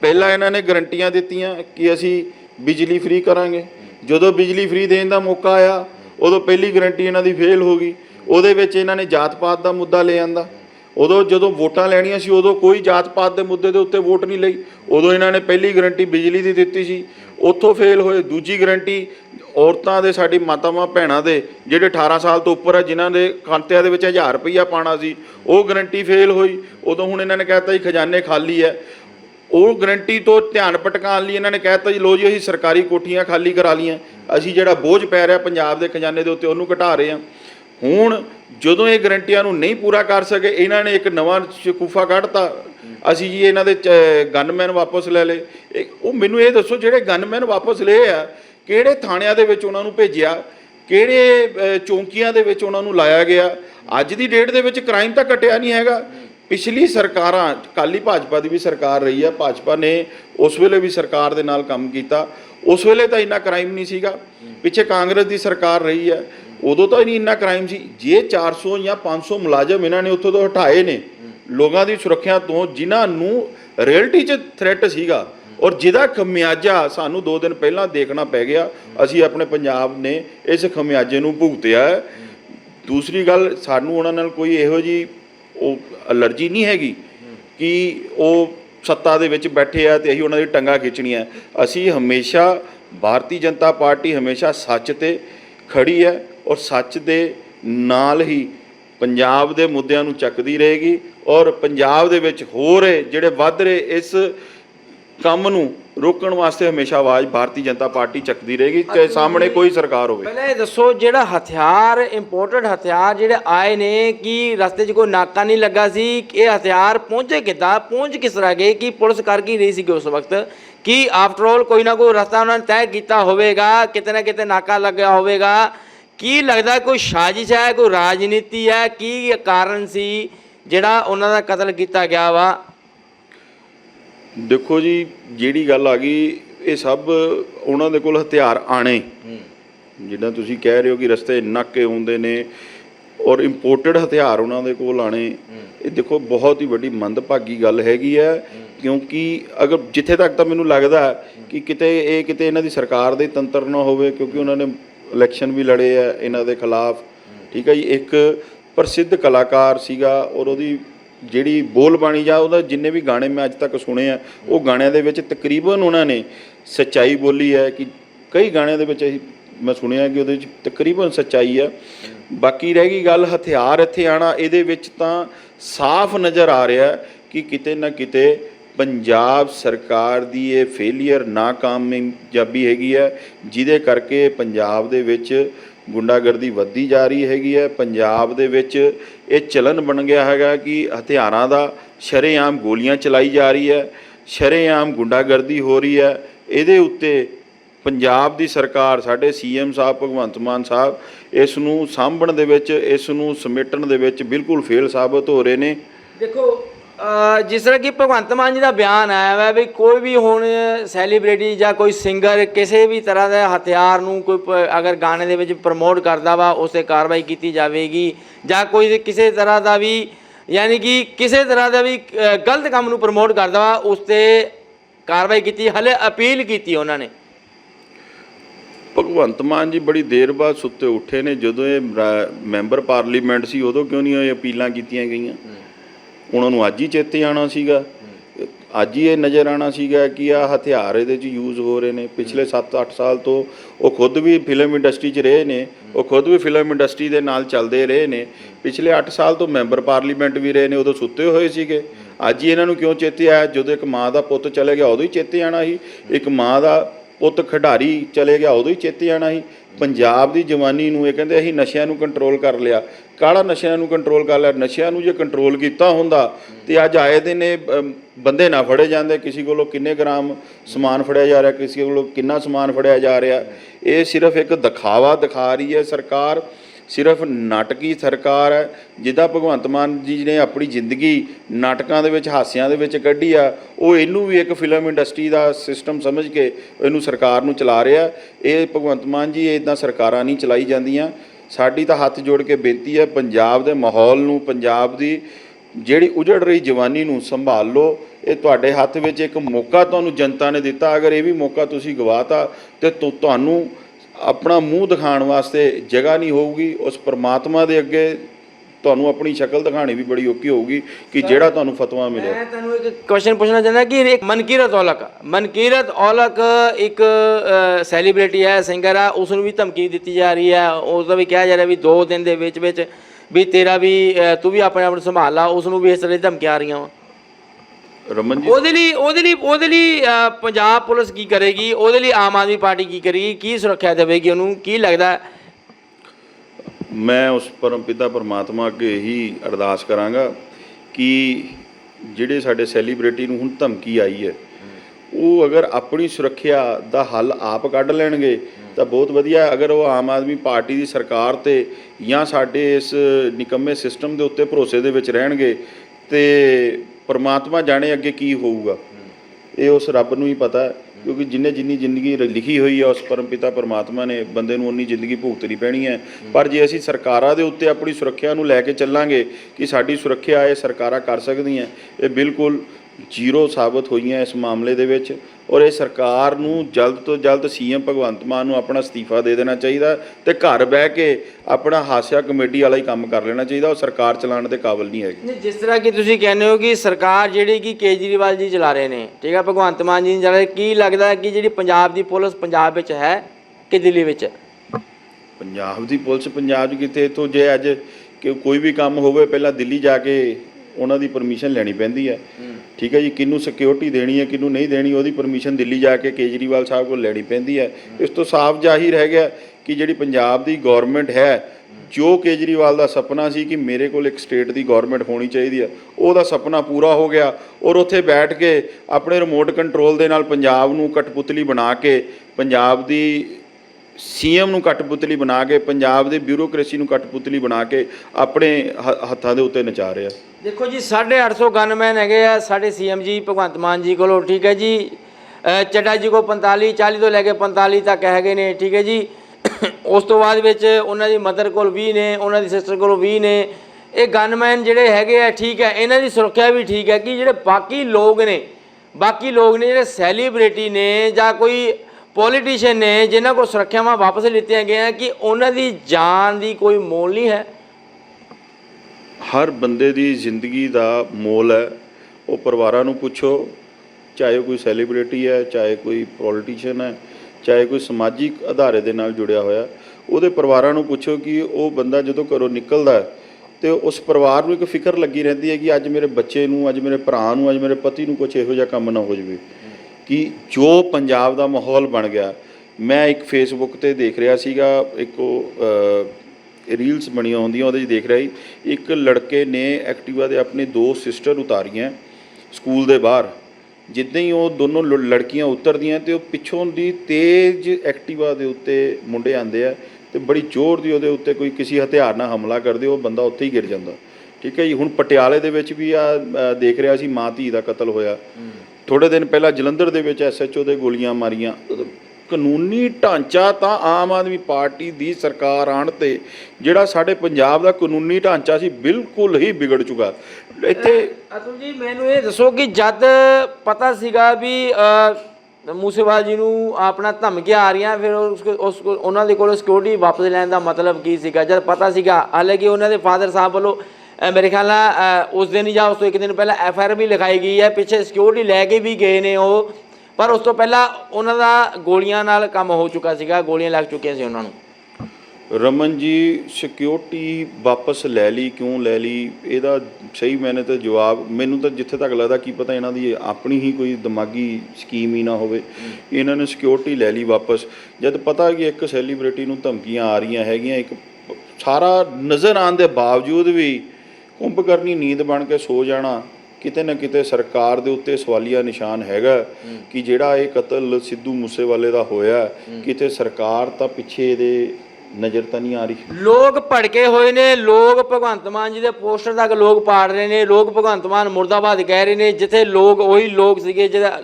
ਪਹਿਲਾਂ ਇਹਨਾਂ ਨੇ ਗਰੰਟੀਆਂ ਦਿੱਤੀਆਂ ਕਿ ਅਸੀਂ ਬਿਜਲੀ ਫ੍ਰੀ ਕਰਾਂਗੇ। ਜਦੋਂ ਬਿਜਲੀ ਫ੍ਰੀ ਦੇਣ ਦਾ ਮੌਕਾ ਆਇਆ, ਉਦੋਂ ਪਹਿਲੀ ਗਰੰਟੀ ਇਹਨਾਂ ਦੀ ਫੇਲ ਹੋ ਗਈ। ਉਹਦੇ ਵਿੱਚ ਇਹਨਾਂ ਨੇ ਜਾਤ ਪਾਤ ਦਾ ਮੁੱਦਾ ਲੈ ਆਂਦਾ। ਉਦੋਂ ਜਦੋਂ ਵੋਟਾਂ ਲੈਣੀਆਂ ਸੀ, ਉਦੋਂ ਕੋਈ ਜਾਤ ਪਾਤ ਦੇ ਮੁੱਦੇ ਦੇ ਉੱਤੇ ਵੋਟ ਨਹੀਂ ਲਈ। ਉਦੋਂ ਇਹਨਾਂ ਨੇ ਪਹਿਲੀ ਗਰੰਟੀ ਬਿਜਲੀ ਦੀ ਦਿੱਤੀ ਸੀ। ਉੱਥੋਂ ਫੇਲ ਹੋਏ ਦੂਜੀ ਗਰੰਟੀ ਔਰਤਾਂ ਦੇ, ਸਾਡੀ ਮਾਤਾਵਾਂ ਭੈਣਾਂ ਦੇ, ਜਿਹੜੇ 18 ਸਾਲ ਤੋਂ ਉੱਪਰ ਆ, ਜਿਨ੍ਹਾਂ ਦੇ ਖਾਤਿਆਂ ਦੇ ਵਿੱਚ 1000 ਰੁਪਈਆ ਪਾਣਾ ਸੀ, ਉਹ ਗਰੰਟੀ ਫੇਲ ਹੋਈ। ਉਦੋਂ ਹੁਣ ਇਹਨਾਂ ਨੇ ਕਹਿਤਾ ਜੀ, ਖਜ਼ਾਨੇ ਖਾਲੀ ਹੈ ਉਹ ਗਰੰਟੀ ਤੋਂ ਧਿਆਨ ਭਟਕਾਉਣ ਲਈ ਇਹਨਾਂ ਨੇ ਕਹਿਤਾ ਜੀ ਲੋ ਜੀ, ਅਸੀਂ ਸਰਕਾਰੀ ਕੋਠੀਆਂ ਖਾਲੀ ਕਰਾ ਲੀਆਂ ਅਸੀਂ ਜਿਹੜਾ ਬੋਝ ਪੈ ਰਿਹਾ, ਪੰਜਾਬ ਦੇ ਖਜ਼ਾਨੇ ਦੇ ਉੱਤੇ, ਉਹਨੂੰ ਘਟਾ ਰਹੇ ਹਾਂ। ਹੁਣ ਜਦੋਂ ਇਹ ਗਰੰਟੀਆਂ ਨੂੰ ਨਹੀਂ ਪੂਰਾ ਕਰ ਸਕੇ, ਇਹਨਾਂ ਨੇ ਇੱਕ ਨਵਾਂ ਸ਼ਕੂਫਾ ਕੱਢਤਾ। ਅਸੀਂ ਜੀ ਇਹਨਾਂ ਦੇ ਗਨਮੈਨ ਵਾਪਸ ਲੈ ਲਏ। ਇਹ- ਉਹ ਮੈਨੂੰ ਇਹ ਦੱਸੋ, ਜਿਹੜੇ ਗਨਮੈਨ ਵਾਪਸ ਲਏ ਆ, ਕਿਹੜੇ ਥਾਣਿਆਂ ਦੇ ਵਿੱਚ ਉਹਨਾਂ ਨੂੰ ਭੇਜਿਆ? ਕਿਹੜੇ ਚੌਂਕੀਆਂ ਦੇ ਵਿੱਚ ਉਹਨਾਂ ਨੂੰ ਲਾਇਆ ਗਿਆ? ਅੱਜ ਦੀ ਡੇਟ ਦੇ ਵਿੱਚ ਕ੍ਰਾਈਮ ਤਾਂ ਘਟਿਆ ਨਹੀਂ ਹੈਗਾ। ਪਿਛਲੀ ਸਰਕਾਰਾਂ ਕਾਲੀ ਭਾਜਪਾ ਦੀ ਵੀ ਸਰਕਾਰ ਰਹੀ ਹੈ ਭਾਜਪਾ ਨੇ ਉਸ ਵੇਲੇ ਵੀ ਸਰਕਾਰ ਦੇ ਨਾਲ ਕੰਮ ਕੀਤਾ। ਉਸ ਵੇਲੇ ਤਾਂ ਇੰਨਾ ਕ੍ਰਾਈਮ ਨਹੀਂ ਸੀਗਾ। ਪਿੱਛੇ ਕਾਂਗਰਸ ਦੀ ਸਰਕਾਰ ਰਹੀ ਹੈ ਉਦੋਂ ਤਾਂ ਨਹੀਂ ਇੰਨਾ ਕ੍ਰਾਈਮ ਸੀ। ਜੇ 400 ਜਾਂ 500 ਮੁਲਾਜ਼ਮ ਇਹਨਾਂ ਨੇ ਉੱਥੋਂ ਤੋਂ ਹਟਾਏ ਨੇ, ਲੋਕਾਂ ਦੀ ਸੁਰੱਖਿਆ ਤੋਂ ਜਿਨ੍ਹਾਂ ਨੂੰ ਰਿਐਲਿਟੀ 'ਚ ਥ੍ਰੈਟ ਸੀਗਾ ਔਰ ਜਿਹਦਾ ਖਮਿਆਜਾ ਸਾਨੂੰ 2 ਦਿਨ ਪਹਿਲਾਂ ਦੇਖਣਾ ਪੈ ਗਿਆ, ਅਸੀਂ ਆਪਣੇ ਪੰਜਾਬ ਨੇ ਇਸ ਖਮਿਆਜੇ ਨੂੰ ਭੁਗਤਿਆ। ਹੈ ਦੂਸਰੀ ਗੱਲ, ਸਾਨੂੰ ਉਹਨਾਂ ਨਾਲ ਕੋਈ ਇਹੋ ਜੀ ਉਹ ਅਲਰਜੀ ਨਹੀਂ ਹੈਗੀ ਕਿ ਉਹ ਸੱਤਾ ਦੇ ਵਿੱਚ ਬੈਠੇ ਆ ਤੇ ਅਸੀਂ ਉਹਨਾਂ ਦੀ ਟੰਗਾ ਖਿੱਚਣੀਆਂ। ਅਸੀਂ ਹਮੇਸ਼ਾ ਭਾਰਤੀ ਜਨਤਾ ਪਾਰਟੀ ਹਮੇਸ਼ਾ ਸੱਚ ਤੇ ਖੜੀ ਹੈ। ਔਰ ਸੱਚ ਦੇ ਨਾਲ ਹੀ ਪੰਜਾਬ ਦੇ ਮੁੱਦਿਆਂ ਨੂੰ ਚੱਕਦੀ ਰਹੇਗੀ ਔਰ ਪੰਜਾਬ ਦੇ ਵਿੱਚ ਹੋ ਰਹੇ ਜਿਹੜੇ ਵੱਧ ਰਹੇ ਇਸ ਕੰਮ ਨੂੰ ਰੋਕਣ ਵਾਸਤੇ ਹਮੇਸ਼ਾ ਆਵਾਜ਼ ਭਾਰਤੀ ਜਨਤਾ ਪਾਰਟੀ ਚੱਕਦੀ ਰਹੇਗੀ ਚਾਹੇ ਸਾਹਮਣੇ ਕੋਈ ਸਰਕਾਰ ਹੋਵੇ। ਪਹਿਲਾਂ ਇਹ ਦੱਸੋ ਜਿਹੜਾ ਹਥਿਆਰ ਇੰਪੋਰਟਡ ਹਥਿਆਰ ਜਿਹੜੇ ਆਏ ਨੇ ਕਿ ਰਸਤੇ 'ਚ ਕੋਈ ਨਾਕਾ ਨਹੀਂ ਲੱਗਾ ਸੀ? ਇਹ ਹਥਿਆਰ ਪਹੁੰਚੇ ਕਿੱਦਾਂ? ਪਹੁੰਚ ਕਿਸ ਤਰ੍ਹਾਂ ਗਏ? ਕਿ ਪੁਲਿਸ ਕਰ ਕੀ ਰਹੀ ਸੀ ਉਸ ਵਕਤ? ਕਿ ਆਫਟਰ ਆਲ ਕੋਈ ਨਾ ਕੋਈ ਰਸਤਾ ਉਹਨਾਂ ਨੇ ਤੈਅ ਕੀਤਾ ਹੋਵੇਗਾ ਕਿਤੇ ਨਾ ਕਿਤੇ ਨਾਕਾ ਲੱਗਿਆ ਹੋਵੇਗਾ? ਕੀ ਲੱਗਦਾ ਕੋਈ ਸਾਜ਼ਿਸ਼ ਹੈ ਕੋਈ ਰਾਜਨੀਤੀ ਹੈ ਕੀ ਕਾਰਨ ਸੀ ਜਿਹੜਾ ਉਹਨਾਂ ਦਾ ਕਤਲ ਕੀਤਾ ਗਿਆ ਵਾ? ਦੇਖੋ ਜੀ ਜਿਹੜੀ ਗੱਲ ਆ ਗਈ ਇਹ ਸਭ ਉਹਨਾਂ ਦੇ ਕੋਲ ਹਥਿਆਰ ਆਣੇ ਜਿੱਦਾਂ ਤੁਸੀਂ ਕਹਿ ਰਹੇ ਹੋ ਕਿ ਰਸਤੇ ਨਾਕੇ ਹੁੰਦੇ ਨੇ ਔਰ ਇੰਪੋਰਟਡ ਹਥਿਆਰ ਉਹਨਾਂ ਦੇ ਕੋਲ ਆਣੇ ਇਹ ਦੇਖੋ ਬਹੁਤ ਹੀ ਵੱਡੀ ਮੰਦਭਾਗੀ ਗੱਲ ਹੈਗੀ ਹੈ। ਕਿਉਂਕਿ ਅਗਰ ਜਿੱਥੇ ਤੱਕ ਤਾਂ ਮੈਨੂੰ ਲੱਗਦਾ ਕਿ ਕਿਤੇ ਇਹ ਕਿਤੇ ਇਹਨਾਂ ਦੀ ਸਰਕਾਰ ਦੇ ਤੰਤਰ ਨਾ ਹੋਵੇ ਕਿਉਂਕਿ ਉਹਨਾਂ ਨੇ ਇਲੈਕਸ਼ਨ ਵੀ ਲੜੇ ਆ ਇਹਨਾਂ ਦੇ ਖਿਲਾਫ। ਠੀਕ ਹੈ ਜੀ, ਇੱਕ ਪ੍ਰਸਿੱਧ ਕਲਾਕਾਰ ਸੀਗਾ ਔਰ ਉਹਦੀ ਜਿਹੜੀ ਬੋਲ ਬਾਣੀ ਜਾਂ ਉਹਦਾ ਜਿੰਨੇ ਵੀ ਗਾਣੇ ਮੈਂ ਅੱਜ ਤੱਕ ਸੁਣੇ ਆ, ਉਹ ਗਾਣਿਆਂ ਦੇ ਵਿੱਚ ਤਕਰੀਬਨ ਉਹਨਾਂ ਨੇ ਸੱਚਾਈ ਬੋਲੀ ਹੈ ਕਿ ਕਈ ਗਾਣਿਆਂ ਦੇ ਵਿੱਚ ਅਸੀਂ ਮੈਂ ਸੁਣਿਆ ਕਿ ਉਹਦੇ ਵਿੱਚ ਤਕਰੀਬਨ ਸੱਚਾਈ ਆ। ਬਾਕੀ ਰਹਿ ਗਈ ਗੱਲ ਹਥਿਆਰ ਇੱਥੇ ਆਣਾ ਇਹਦੇ ਵਿੱਚ ਤਾਂ ਸਾਫ਼ ਨਜ਼ਰ ਆ ਰਿਹਾ ਕਿ ਕਿਤੇ ਨਾ ਕਿਤੇ ਪੰਜਾਬ ਸਰਕਾਰ ਦੀ ਇਹ ਫੇਲੀਅਰ ਨਾਕਾਮਯਾਬੀ ਹੈਗੀ ਹੈ, ਜਿਹਦੇ ਕਰਕੇ ਪੰਜਾਬ ਦੇ ਵਿੱਚ ਗੁੰਡਾਗਰਦੀ ਵੱਧਦੀ ਜਾ ਰਹੀ ਹੈਗੀ ਹੈ। ਪੰਜਾਬ ਦੇ ਵਿੱਚ ਇਹ ਚਲਨ ਬਣ ਗਿਆ ਹੈਗਾ ਕਿ ਹਥਿਆਰਾਂ ਦਾ ਸ਼ਰੇਆਮ ਗੋਲੀਆਂ ਚਲਾਈ ਜਾ ਰਹੀ ਹੈ, ਸ਼ਰੇਆਮ ਗੁੰਡਾਗਰਦੀ ਹੋ ਰਹੀ ਹੈ। ਇਹਦੇ ਉੱਤੇ ਪੰਜਾਬ ਦੀ ਸਰਕਾਰ, ਸਾਡੇ ਸੀਐਮ ਸਾਹਿਬ, ਭਗਵੰਤ ਮਾਨ ਸਾਹਿਬ, ਇਸ ਨੂੰ ਸਾਂਭਣ ਦੇ ਵਿੱਚ, ਇਸ ਨੂੰ ਸਮੇਟਣ ਦੇ ਵਿੱਚ ਬਿਲਕੁਲ ਫੇਲ ਸਾਬਤ ਹੋ ਰਹੇ ਨੇ। ਦੇਖੋ ਜਿਸ ਤਰ੍ਹਾਂ ਕਿ ਭਗਵੰਤ ਮਾਨ ਜੀ ਦਾ ਬਿਆਨ ਆਇਆ ਹੈ ਵੀ ਕੋਈ ਵੀ ਹੁਣ ਸੈਲੀਬ੍ਰਿਟੀ ਜਾਂ ਕੋਈ ਸਿੰਗਰ ਕਿਸੇ ਵੀ ਤਰ੍ਹਾਂ ਦਾ ਹਥਿਆਰ ਨੂੰ ਕੋਈ ਅਗਰ ਗਾਣੇ ਦੇ ਵਿੱਚ ਪ੍ਰਮੋਟ ਕਰਦਾ ਵਾ ਉਸ ਕਾਰਵਾਈ ਕੀਤੀ ਜਾਵੇਗੀ ਜਾਂ ਕੋਈ ਕਿਸੇ ਤਰ੍ਹਾਂ ਦਾ ਵੀ ਯਾਨੀ ਕਿ ਕਿਸੇ ਤਰ੍ਹਾਂ ਦਾ ਵੀ ਗਲਤ ਕੰਮ ਨੂੰ ਪ੍ਰਮੋਟ ਕਰਦਾ ਵਾ ਉਸ ਤੇ ਕਾਰਵਾਈ ਕੀਤੀ ਹਲੇ ਅਪੀਲ ਕੀਤੀ ਉਹਨਾਂ ਨੇ। ਭਗਵੰਤ ਮਾਨ ਜੀ ਬੜੀ ਦੇਰ ਬਾਅਦ ਸੁੱਤੇ ਉੱਠੇ ਨੇ ਜਦੋਂ ਇਹ ਮੈਂਬਰ ਪਾਰਲੀਮੈਂਟ ਸੀ ਉਦੋਂ ਕਿਉਂ ਨਹੀਂ ਇਹ ਅਪੀਲਾਂ ਕੀਤੀਆਂ ਗਈਆਂ? ਉਹਨਾਂ ਨੂੰ ਅੱਜ ਹੀ ਚੇਤੇ ਆਣਾ ਸੀਗਾ। ਅੱਜ ਹੀ ਇਹ ਨਜ਼ਰ ਆਣਾ ਸੀਗਾ ਕਿ ਆ ਹਥਿਆਰ ਇਹਦੇ 'ਚ ਯੂਜ਼ ਹੋ ਰਹੇ ਨੇ। ਪਿਛਲੇ 7-8 ਸਾਲ ਤੋਂ ਉਹ ਖੁਦ ਵੀ ਫਿਲਮ ਇੰਡਸਟਰੀ 'ਚ ਰਹੇ ਨੇ। ਉਹ ਖੁਦ ਵੀ ਫਿਲਮ ਇੰਡਸਟਰੀ ਦੇ ਨਾਲ ਚੱਲਦੇ ਰਹੇ ਨੇ। ਪਿਛਲੇ 8 ਸਾਲ ਤੋਂ ਮੈਂਬਰ ਪਾਰਲੀਮੈਂਟ ਵੀ ਰਹੇ ਨੇ ਉਦੋਂ ਸੁੱਤੇ ਹੋਏ ਸੀਗੇ। ਅੱਜ ਹੀ ਇਹਨਾਂ ਨੂੰ ਕਿਉਂ ਚੇਤੇ ਆਇਆ? ਜਦੋਂ ਇੱਕ ਮਾਂ ਦਾ ਪੁੱਤ ਚਲੇ ਗਿਆ ਉਦੋਂ ਹੀ ਚੇਤੇ ਆਣਾ ਸੀ। ਇੱਕ ਮਾਂ ਦਾ ਪੁੱਤ ਖਿਡਾਰੀ ਚਲੇ ਗਿਆ ਉਦੋਂ ਹੀ ਚੇਤੇ ਆਣਾ ਸੀ। ਪੰਜਾਬ ਦੀ ਜਵਾਨੀ ਨੂੰ ਇਹ ਕਹਿੰਦੇ ਅਸੀਂ ਨਸ਼ਿਆਂ ਨੂੰ ਕੰਟਰੋਲ ਕਰ ਲਿਆ। ਕਾਹੜਾ ਨਸ਼ਿਆਂ ਨੂੰ ਕੰਟਰੋਲ ਕਰ ਲਿਆ? ਨਸ਼ਿਆਂ ਨੂੰ ਜੇ ਕੰਟਰੋਲ ਕੀਤਾ ਹੁੰਦਾ ਤੇ ਅੱਜ ਆਏ ਦਿਨ ਇਹ ਅਮ, ਬੰਦੇ ਨਾ ਫੜੇ ਜਾਂਦੇ ਕਿਸੇ ਕੋਲੋਂ ਕਿੰਨੇ ਗ੍ਰਾਮ ਸਮਾਨ ਫੜਿਆ ਜਾ ਰਿਹਾ ਕਿਸੇ ਕੋਲੋਂ ਕਿੰਨਾ ਸਮਾਨ ਫੜਿਆ ਜਾ ਰਿਹਾ। ਇਹ ਸਿਰਫ ਇੱਕ ਦਿਖਾਵਾ ਦਿਖਾ ਰਹੀ ਹੈ ਸਰਕਾਰ ਸਿਰਫ ਨਾਟਕੀ ਸਰਕਾਰ ਹੈ ਜਿੱਦਾਂ ਭਗਵੰਤ ਮਾਨ ਜੀ ਨੇ ਆਪਣੀ ਜ਼ਿੰਦਗੀ ਨਾਟਕਾਂ ਦੇ ਵਿੱਚ ਹਾਸਿਆਂ ਦੇ ਵਿੱਚ ਕੱਢੀ ਆ ਉਹ ਇਹਨੂੰ ਵੀ ਇੱਕ ਫਿਲਮ ਇੰਡਸਟਰੀ ਦਾ ਸਿਸਟਮ ਸਮਝ ਕੇ ਇਹਨੂੰ ਸਰਕਾਰ ਨੂੰ ਚਲਾ ਰਿਹਾ। ਇਹ ਭਗਵੰਤ ਮਾਨ ਜੀ ਇਦਾਂ ਸਰਕਾਰਾਂ ਨਹੀਂ ਚਲਾਈ ਜਾਂਦੀਆਂ। ਸਾਡੀ ਤਾਂ ਹੱਥ ਜੋੜ ਕੇ ਬੇਨਤੀ ਹੈ, ਪੰਜਾਬ ਦੇ ਮਾਹੌਲ ਨੂੰ, ਪੰਜਾਬ ਦੀ ਜਿਹੜੀ ਉਜੜ ਰਹੀ ਜਵਾਨੀ ਨੂੰ ਸੰਭਾਲ ਲਓ। ਇਹ ਤੁਹਾਡੇ ਹੱਥ ਵਿੱਚ ਇੱਕ ਮੌਕਾ ਤੁਹਾਨੂੰ ਜਨਤਾ ਨੇ ਦਿੱਤਾ। ਅਗਰ ਇਹ ਵੀ ਮੌਕਾ ਤੁਸੀਂ ਗਵਾਤਾ ਤੇ ਤੁ- ਤੁਹਾਨੂੰ ਆਪਣਾ ਮੂੰਹ ਦਿਖਾਉਣ ਵਾਸਤੇ ਜਗ੍ਹਾ ਨਹੀਂ ਹੋਊਗੀ। ਉਸ ਪਰਮਾਤਮਾ ਦੇ ਅੱਗੇ ਤੁਹਾਨੂੰ ਆਪਣੀ ਸ਼ਕਲ ਦਿਖਾਣੀ ਵੀ ਬੜੀ ਔਖੀ ਹੋਊਗੀ ਕਿ ਜਿਹੜਾ ਤੁਹਾਨੂੰ ਫਤਵਾ ਮਿਲਿਆ। ਮੈਂ ਤੁਹਾਨੂੰ ਇੱਕ ਕੁਐਸਚਨ ਪੁੱਛਣਾ ਚਾਹੁੰਦਾ ਕਿ ਇੱਕ ਮਨਕੀਰਤ ਔਲਖ ਮਨਕੀਰਤ ਔਲਖ ਇੱਕ ਸੈਲੀਬ੍ਰਿਟੀ ਹੈ ਸਿੰਗਰ ਹੈ ਉਸ ਨੂੰ ਵੀ ਧਮਕੀ ਦਿੱਤੀ ਜਾ ਰਹੀ ਹੈ। ਉਸ ਦਾ ਵੀ ਕਿਹਾ ਜਾ ਰਿਹਾ ਵੀ 2 ਦਿਨ ਦੇ ਵਿੱਚ ਵਿੱਚ ਵੀ ਤੇਰਾ ਵੀ ਤੂੰ ਵੀ ਆਪਣੇ ਆਪ ਨੂੰ ਸੰਭਾਲ ਲਾ ਉਸ ਨੂੰ ਵੀ ਇਸ ਤਰ੍ਹਾਂ ਦੀ ਧਮਕੀਆਂ ਆ ਰਹੀਆਂ ਵਾ। ਰਮਨ ਜੀ। ਉਹਦੇ ਲਈ ਉਹਦੇ ਲਈ ਉਹਦੇ ਲਈ ਪੰਜਾਬ ਪੁਲਿਸ ਕੀ ਕਰੇਗੀ? ਉਹਦੇ ਲਈ ਆਮ ਆਦਮੀ ਪਾਰਟੀ ਕੀ ਕਰੇਗੀ? ਕੀ ਸੁਰੱਖਿਆ ਦੇਵੇਗੀ ਉਹਨੂੰ? ਕੀ ਲੱਗਦਾ? ਮੈਂ ਉਸ ਪਰਮ ਪਿਤਾ ਪਰਮਾਤਮਾ ਅੱਗੇ ਇਹੀ ਅਰਦਾਸ ਕਰਾਂਗਾ ਕਿ ਜਿਹੜੇ ਸਾਡੇ ਸੈਲੀਬ੍ਰਿਟੀ ਨੂੰ ਹੁਣ ਧਮਕੀ ਆਈ ਹੈ, ਉਹ ਅਗਰ ਆਪਣੀ ਸੁਰੱਖਿਆ ਦਾ ਹੱਲ ਆਪ ਕੱਢ ਲੈਣਗੇ, ਤਾਂ ਬਹੁਤ ਵਧੀਆ। ਅਗਰ ਉਹ ਆਮ ਆਦਮੀ ਪਾਰਟੀ ਦੀ ਸਰਕਾਰ ਤੇ ਜਾਂ ਸਾਡੇ ਇਸ ਨਿਕੰਮੇ ਸਿਸਟਮ ਦੇ ਉੱਤੇ ਭਰੋਸੇ ਦੇ ਵਿੱਚ ਰਹਿਣਗੇ, ਤੇ ਪਰਮਾਤਮਾ ਜਾਣੇ ਅੱਗੇ ਕੀ ਹੋਊਗਾ। ਇਹ ਉਸ ਰੱਬ ਨੂੰ ਹੀ ਪਤਾ ਹੈ। ਕਿਉਂਕਿ ਜਿੰਨੇ ਜਿੰਨੀ ਜ਼ਿੰਦਗੀ ਲਿਖੀ ਹੋਈ ਹੈ ਉਸ ਪਰਮਪਿਤਾ ਪਰਮਾਤਮਾ ਨੇ ਬੰਦੇ ਨੂੰ ਉਨੀ ਜ਼ਿੰਦਗੀ ਭੁਗਤਣੀ ਪੈਣੀ ਹੈ। ਪਰ ਜੇ ਅਸੀਂ ਸਰਕਾਰਾਂ ਦੇ ਉੱਤੇ ਆਪਣੀ ਸੁਰੱਖਿਆ ਨੂੰ ਲੈ ਕੇ ਚੱਲਾਂਗੇ ਕਿ ਸਾਡੀ ਸੁਰੱਖਿਆ ਇਹ ਸਰਕਾਰਾਂ ਕਰ ਸਕਦੀਆਂ, ਇਹ ਬਿਲਕੁਲ ਜ਼ੀਰੋ ਸਾਬਤ ਹੋਈਆਂ ਇਸ ਮਾਮਲੇ ਦੇ ਵਿੱਚ ਔਰ ਇਹ ਸਰਕਾਰ ਨੂੰ ਜਲਦ ਤੋਂ ਜਲਦ ਸੀਐਮ ਭਗਵੰਤ ਮਾਨ ਨੂੰ ਆਪਣਾ ਅਸਤੀਫਾ ਦੇ ਦੇਣਾ ਚਾਹੀਦਾ ਤੇ ਘਰ ਬਹਿ ਕੇ ਆਪਣਾ ਹਾਸਿਆ ਕਮੇਟੀ ਵਾਲਾ ਹੀ ਕੰਮ ਕਰ ਲੈਣਾ ਚਾਹੀਦਾ ਉਹ ਸਰਕਾਰ ਚਲਾਉਣ ਦੇ ਕਾਬਿਲ ਨਹੀਂ ਹੈਗੀ ਜਿਸ ਤਰ੍ਹਾਂ ਕਿ ਤੁਸੀਂ ਕਹਿੰਦੇ ਹੋ ਕਿ ਸਰਕਾਰ ਜਿਹੜੀ ਕਿ ਕੇਜਰੀਵਾਲ ਜੀ ਚਲਾ ਰਹੇ ਨੇ ਠੀਕ ਹੈ ਭਗਵੰਤ ਮਾਨ ਜੀ ਚਲਾ ਰਹੇ ਕੀ ਲੱਗਦਾ ਕਿ ਜਿਹੜੀ ਪੰਜਾਬ ਦੀ ਪੁਲਿਸ ਪੰਜਾਬ ਵਿੱਚ ਹੈ ਕਿ ਦਿੱਲੀ ਵਿੱਚ? ਪੰਜਾਬ ਦੀ ਪੁਲਿਸ ਪੰਜਾਬ 'ਚ ਕਿਤੇ ਤੋਂ ਜੇ ਅੱਜ ਕਿ ਕੋਈ ਵੀ ਕੰਮ ਹੋਵੇ ਪਹਿਲਾਂ ਦਿੱਲੀ ਜਾ ਕੇ ਉਹਨਾਂ ਦੀ ਪਰਮਿਸ਼ਨ ਲੈਣੀ ਪੈਂਦੀ ਹੈ। ਠੀਕ ਹੈ ਜੀ ਕਿਹਨੂੰ ਸਿਕਿਉਰਿਟੀ ਦੇਣੀ ਹੈ ਕਿਹਨੂੰ ਨਹੀਂ ਦੇਣੀ ਉਹਦੀ ਪਰਮਿਸ਼ਨ ਦਿੱਲੀ ਜਾ ਕੇ ਕੇਜਰੀਵਾਲ ਸਾਹਿਬ ਕੋਲ ਲੈਣੀ ਪੈਂਦੀ ਹੈ। ਇਸ ਤੋਂ ਸਾਫ਼ ਜ਼ਾਹਿਰ ਹੈ ਗਿਆ ਕਿ ਜਿਹੜੀ ਪੰਜਾਬ ਦੀ ਗਵਰਨਮੈਂਟ ਹੈ ਜੋ ਕੇਜਰੀਵਾਲ ਦਾ ਸੁਪਨਾ ਸੀ ਕਿ ਮੇਰੇ ਕੋਲ ਇੱਕ ਸਟੇਟ ਦੀ ਗਵਰਨਮੈਂਟ ਹੋਣੀ ਚਾਹੀਦੀ ਹੈ ਉਹਦਾ ਸੁਪਨਾ ਪੂਰਾ ਹੋ ਗਿਆ ਔਰ ਉੱਥੇ ਬੈਠ ਕੇ ਆਪਣੇ ਰਿਮੋਟ ਕੰਟਰੋਲ ਦੇ ਨਾਲ ਪੰਜਾਬ ਨੂੰ ਕਠਪੁਤਲੀ ਬਣਾ ਕੇ ਪੰਜਾਬ ਦੀ ਸੀਐਮ ਨੂੰ ਕਠਪੁਤਲੀ ਬਣਾ ਕੇ, ਪੰਜਾਬ ਦੇ ਬਿਊਰੋਕ੍ਰੇਸੀ ਨੂੰ ਕਠਪੁਤਲੀ ਬਣਾ ਕੇ ਆਪਣੇ ਹ- ਹੱਥਾਂ ਦੇ ਉੱਤੇ ਨਚਾ ਰਿਹਾ। ਦੇਖੋ ਜੀ 850 ਗਨਮੈਨ ਹੈਗੇ ਆ, ਸਾਡੇ ਸੀਐਮ ਜੀ, ਭਗਵੰਤ ਮਾਨ ਜੀ ਕੋਲੋਂ ਠੀਕ ਹੈ ਜੀ। ਚੱਡਾ ਜੀ ਕੋ 45 40 ਤੋਂ ਲੈ ਕੇ 45 ਤੱਕ ਹੈਗੇ ਨੇ, ਠੀਕ ਹੈ ਜੀ। ਉਸ ਤੋਂ ਬਾਅਦ ਵਿੱਚ ਉਹਨਾਂ ਦੀ ਮਦਰ ਕੋਲ 20 ਨੇ, ਉਹਨਾਂ ਦੀ ਸਿਸਟਰ ਕੋਲ 20 ਨੇ। ਇਹ ਗਨਮੈਨ ਜਿਹੜੇ ਹੈਗੇ ਆ, ਠੀਕ ਹੈ, ਇਹਨਾਂ ਦੀ ਸੁਰੱਖਿਆ ਵੀ ਠੀਕ ਹੈ ਕਿ ਜਿਹੜੇ ਬਾਕੀ ਲੋਕ ਨੇ, ਬਾਕੀ ਲੋਕ ਨੇ ਜਿਹੜੇ ਸੈਲੀਬ੍ਰਿਟੀ ਨੇ ਜਾਂ ਕੋਈ ਪੋਲੀਟੀਸ਼ੀਅਨ ਨੇ ਜਿਨ੍ਹਾਂ ਕੋਲ ਸੁਰੱਖਿਆਵਾਂ ਵਾਪਸ ਲਿੱਤੀਆਂ ਗਈਆਂ ਕਿ ਉਹਨਾਂ ਦੀ ਜਾਨ ਦੀ ਕੋਈ ਮੋਲ ਨਹੀਂ ਹੈ। ਹਰ ਬੰਦੇ ਦੀ ਜ਼ਿੰਦਗੀ ਦਾ ਮੋਲ ਹੈ। ਉਹ ਪਰਿਵਾਰਾਂ ਨੂੰ ਪੁੱਛੋ, ਚਾਹੇ ਉਹ ਕੋਈ ਸੈਲੀਬ੍ਰਿਟੀ ਹੈ, ਚਾਹੇ ਕੋਈ ਪੋਲੀਟੀਸ਼ੀਅਨ ਹੈ, ਚਾਹੇ ਕੋਈ ਸਮਾਜਿਕ ਅਧਾਰੇ ਦੇ ਨਾਲ ਜੁੜਿਆ ਹੋਇਆ, ਉਹਦੇ ਪਰਿਵਾਰਾਂ ਨੂੰ ਪੁੱਛੋ ਕਿ ਉਹ ਬੰਦਾ ਜਦੋਂ ਘਰੋਂ ਨਿਕਲਦਾ ਹੈ, ਤੇ ਉਸ ਪਰਿਵਾਰ ਨੂੰ ਇੱਕ ਫਿਕਰ ਲੱਗੀ ਰਹਿੰਦੀ ਹੈ ਕਿ ਅੱਜ ਮੇਰੇ ਬੱਚੇ ਨੂੰ, ਅੱਜ ਮੇਰੇ ਭਰਾ ਨੂੰ, ਅੱਜ ਮੇਰੇ ਪਤੀ ਨੂੰ ਕੁਝ ਇਹੋ ਜਿਹਾ ਕੰਮ ਨਾ ਹੋ ਜਾਵੇ। ਕਿ ਜੋ ਪੰਜਾਬ ਦਾ ਮਾਹੌਲ ਬਣ ਗਿਆ, ਮੈਂ ਇੱਕ ਫੇਸਬੁੱਕ ਤੇ ਦੇਖ ਰਿਹਾ ਸੀਗਾ, ਇੱਕ ਉਹ ਰੀਲਸ ਬਣੀਆਂ ਹੁੰਦੀਆਂ, ਉਹਦੇ 'ਚ ਦੇਖ ਰਿਹਾ ਸੀ। ਇੱਕ ਲੜਕੇ ਨੇ ਐਕਟਿਵਾ ਦੇ ਆਪਣੇ ਦੋ ਸਿਸਟਰ ਉਤਾਰੀਆਂ ਸਕੂਲ ਦੇ ਬਾਹਰ। ਜਿੱਦਾਂ ਹੀ ਉਹ ਦੋਨੋਂ ਲ- ਲੜਕੀਆਂ ਉਤਰਦੀਆਂ ਤੇ ਉਹ ਪਿੱਛੋਂ ਦੀ ਤੇਜ਼ ਐਕਟਿਵਾ ਦੇ ਉੱਤੇ ਮੁੰਡੇ ਆਂਦੇ ਆ ਤੇ ਬੜੀ ਜ਼ੋਰ ਦੀ ਉਹਦੇ ਉੱਤੇ ਕੋਈ ਕਿਸੇ ਹਥਿਆਰ ਨਾਲ ਹਮਲਾ ਕਰਦੇ, ਉਹ ਬੰਦਾ ਉੱਥੇ ਹੀ ਗਿਰ ਜਾਂਦਾ। ਠੀਕ ਹੈ ਜੀ, ਹੁਣ ਪਟਿਆਲੇ ਦੇ ਵਿੱਚ ਵੀ ਆ ਦੇਖ ਰਿਹਾ ਸੀ, ਮਾਂ ਧੀ ਦਾ ਕਤਲ ਹੋਇਆ। ਥੋੜੇ ਦਿਨ ਪਹਿਲਾਂ ਜਲੰਧਰ ਦੇ ਵਿੱਚ ਐਸਐਚਓ ਦੇ ਗੋਲੀਆਂ ਮਾਰੀਆਂ। ਕਾਨੂੰਨੀ ਢਾਂਚਾ ਤਾਂ ਆਮ ਆਦਮੀ ਪਾਰਟੀ ਦੀ ਸਰਕਾਰ ਆਣ ਤੇ ਜਿਹੜਾ ਸਾਡੇ ਪੰਜਾਬ ਦਾ ਕਾਨੂੰਨੀ ਢਾਂਚਾ ਸੀ ਬਿਲਕੁਲ ਹੀ ਵਿਗੜ ਚੁੱਕਾ। ਇੱਥੇ ਅਤੁਲ ਜੀ ਮੈਨੂੰ ਇਹ ਦੱਸੋ ਕਿ ਜਦ ਪਤਾ ਸੀਗਾ ਵੀ ਅ, ਮੂਸੇਵਾਲ ਜੀ ਨੂੰ ਆਪਣਾ ਧਮਕੀਆਂ ਆ ਰਹੀਆਂ ਫਿਰ ਉਸ ਉਹਨਾਂ ਦੇ ਕੋਲ ਸਿਕਿਉਰਿਟੀ ਵਾਪਸ ਲੈਣ ਦਾ ਮਤਲਬ ਕੀ ਸੀਗਾ? ਜਦ ਪਤਾ ਸੀਗਾ ਹਾਲਾਂਕਿ ਉਹਨਾਂ ਦੇ ਫਾਦਰ ਸਾਹਿਬ ਵੱਲੋਂ ਮੇਰੇ ਖਿਆਲ ਨਾਲ ਉਸ ਦਿਨ ਜਾਂ ਉਸ ਤੋਂ ਇੱਕ ਦਿਨ ਪਹਿਲਾਂ ਐਫ ਆਰ ਵੀ ਲਿਖਾਈ ਗਈ ਹੈ, ਪਿੱਛੇ ਸਿਕਿਉਰਿਟੀ ਲੈ ਕੇ ਵੀ ਗਏ ਨੇ ਉਹ, ਪਰ ਉਸ ਤੋਂ ਪਹਿਲਾਂ ਉਹਨਾਂ ਦਾ ਗੋਲੀਆਂ ਨਾਲ ਕੰਮ ਹੋ ਚੁੱਕਾ ਸੀਗਾ, ਗੋਲੀਆਂ ਲੱਗ ਚੁੱਕੀਆਂ ਸੀ ਉਹਨਾਂ ਨੂੰ। ਰਮਨ ਜੀ ਸਿਕਿਉਰਿਟੀ ਵਾਪਸ ਲੈ ਲਈ, ਕਿਉਂ ਲੈ ਲਈ? ਇਹਦਾ ਸਹੀ ਮੈਨੇ ਤਾਂ ਜਵਾਬ, ਮੈਨੂੰ ਤਾਂ ਜਿੱਥੇ ਤੱਕ ਲੱਗਦਾ ਕੀ ਪਤਾ ਇਹਨਾਂ ਦੀ ਆਪਣੀ ਹੀ ਕੋਈ ਦਿਮਾਗੀ ਸਕੀਮ ਹੀ ਨਾ ਹੋਵੇ। ਇਹਨਾਂ ਨੇ ਸਿਕਿਉਰਿਟੀ ਲੈ ਲਈ ਵਾਪਸ। ਜਦ ਪਤਾ ਕਿ ਇੱਕ ਸੈਲੀਬ੍ਰਿਟੀ ਨੂੰ ਧਮਕੀਆਂ ਆ ਰਹੀਆਂ ਹੈਗੀਆਂ, ਇੱਕ ਸਾਰਾ ਨਜ਼ਰ ਆਉਣ ਦੇ ਬਾਵਜੂਦ ਵੀ ਕੁੰਭ ਕਰਨੀ ਨੀਂਦ ਬਣ ਕੇ ਸੋ ਜਾਣਾ ਕਿਤੇ ਨਾ ਕਿਤੇ ਸਰਕਾਰ ਦੇ ਉੱਤੇ ਸਵਾਲੀਆ ਨਿਸ਼ਾਨ ਹੈਗਾ ਕਿ ਜਿਹੜਾ ਇਹ ਕਤਲ ਸਿੱਧੂ ਮੂਸੇਵਾਲੇ ਦਾ ਹੋਇਆ ਕਿਤੇ ਸਰਕਾਰ ਤਾਂ ਪਿੱਛੇ ਇਹਦੇ ਨਜ਼ਰ ਤਾਂ ਨਹੀਂ ਆ ਰਹੀ। ਲੋਕ ਭੜਕੇ ਹੋਏ ਨੇ ਲੋਕ ਭਗਵੰਤ ਮਾਨ ਜੀ ਦੇ ਪੋਸਟਰ ਤੱਕ ਲੋਕ ਪਾੜ ਰਹੇ ਨੇ ਲੋਕ ਭਗਵੰਤ ਮਾਨ ਮੁਰਦਾਬਾਦ ਕਹਿ ਰਹੇ ਨੇ ਜਿੱਥੇ ਲੋਕ ਉਹੀ ਲੋਕ ਸੀਗੇ ਜਿਹੜਾ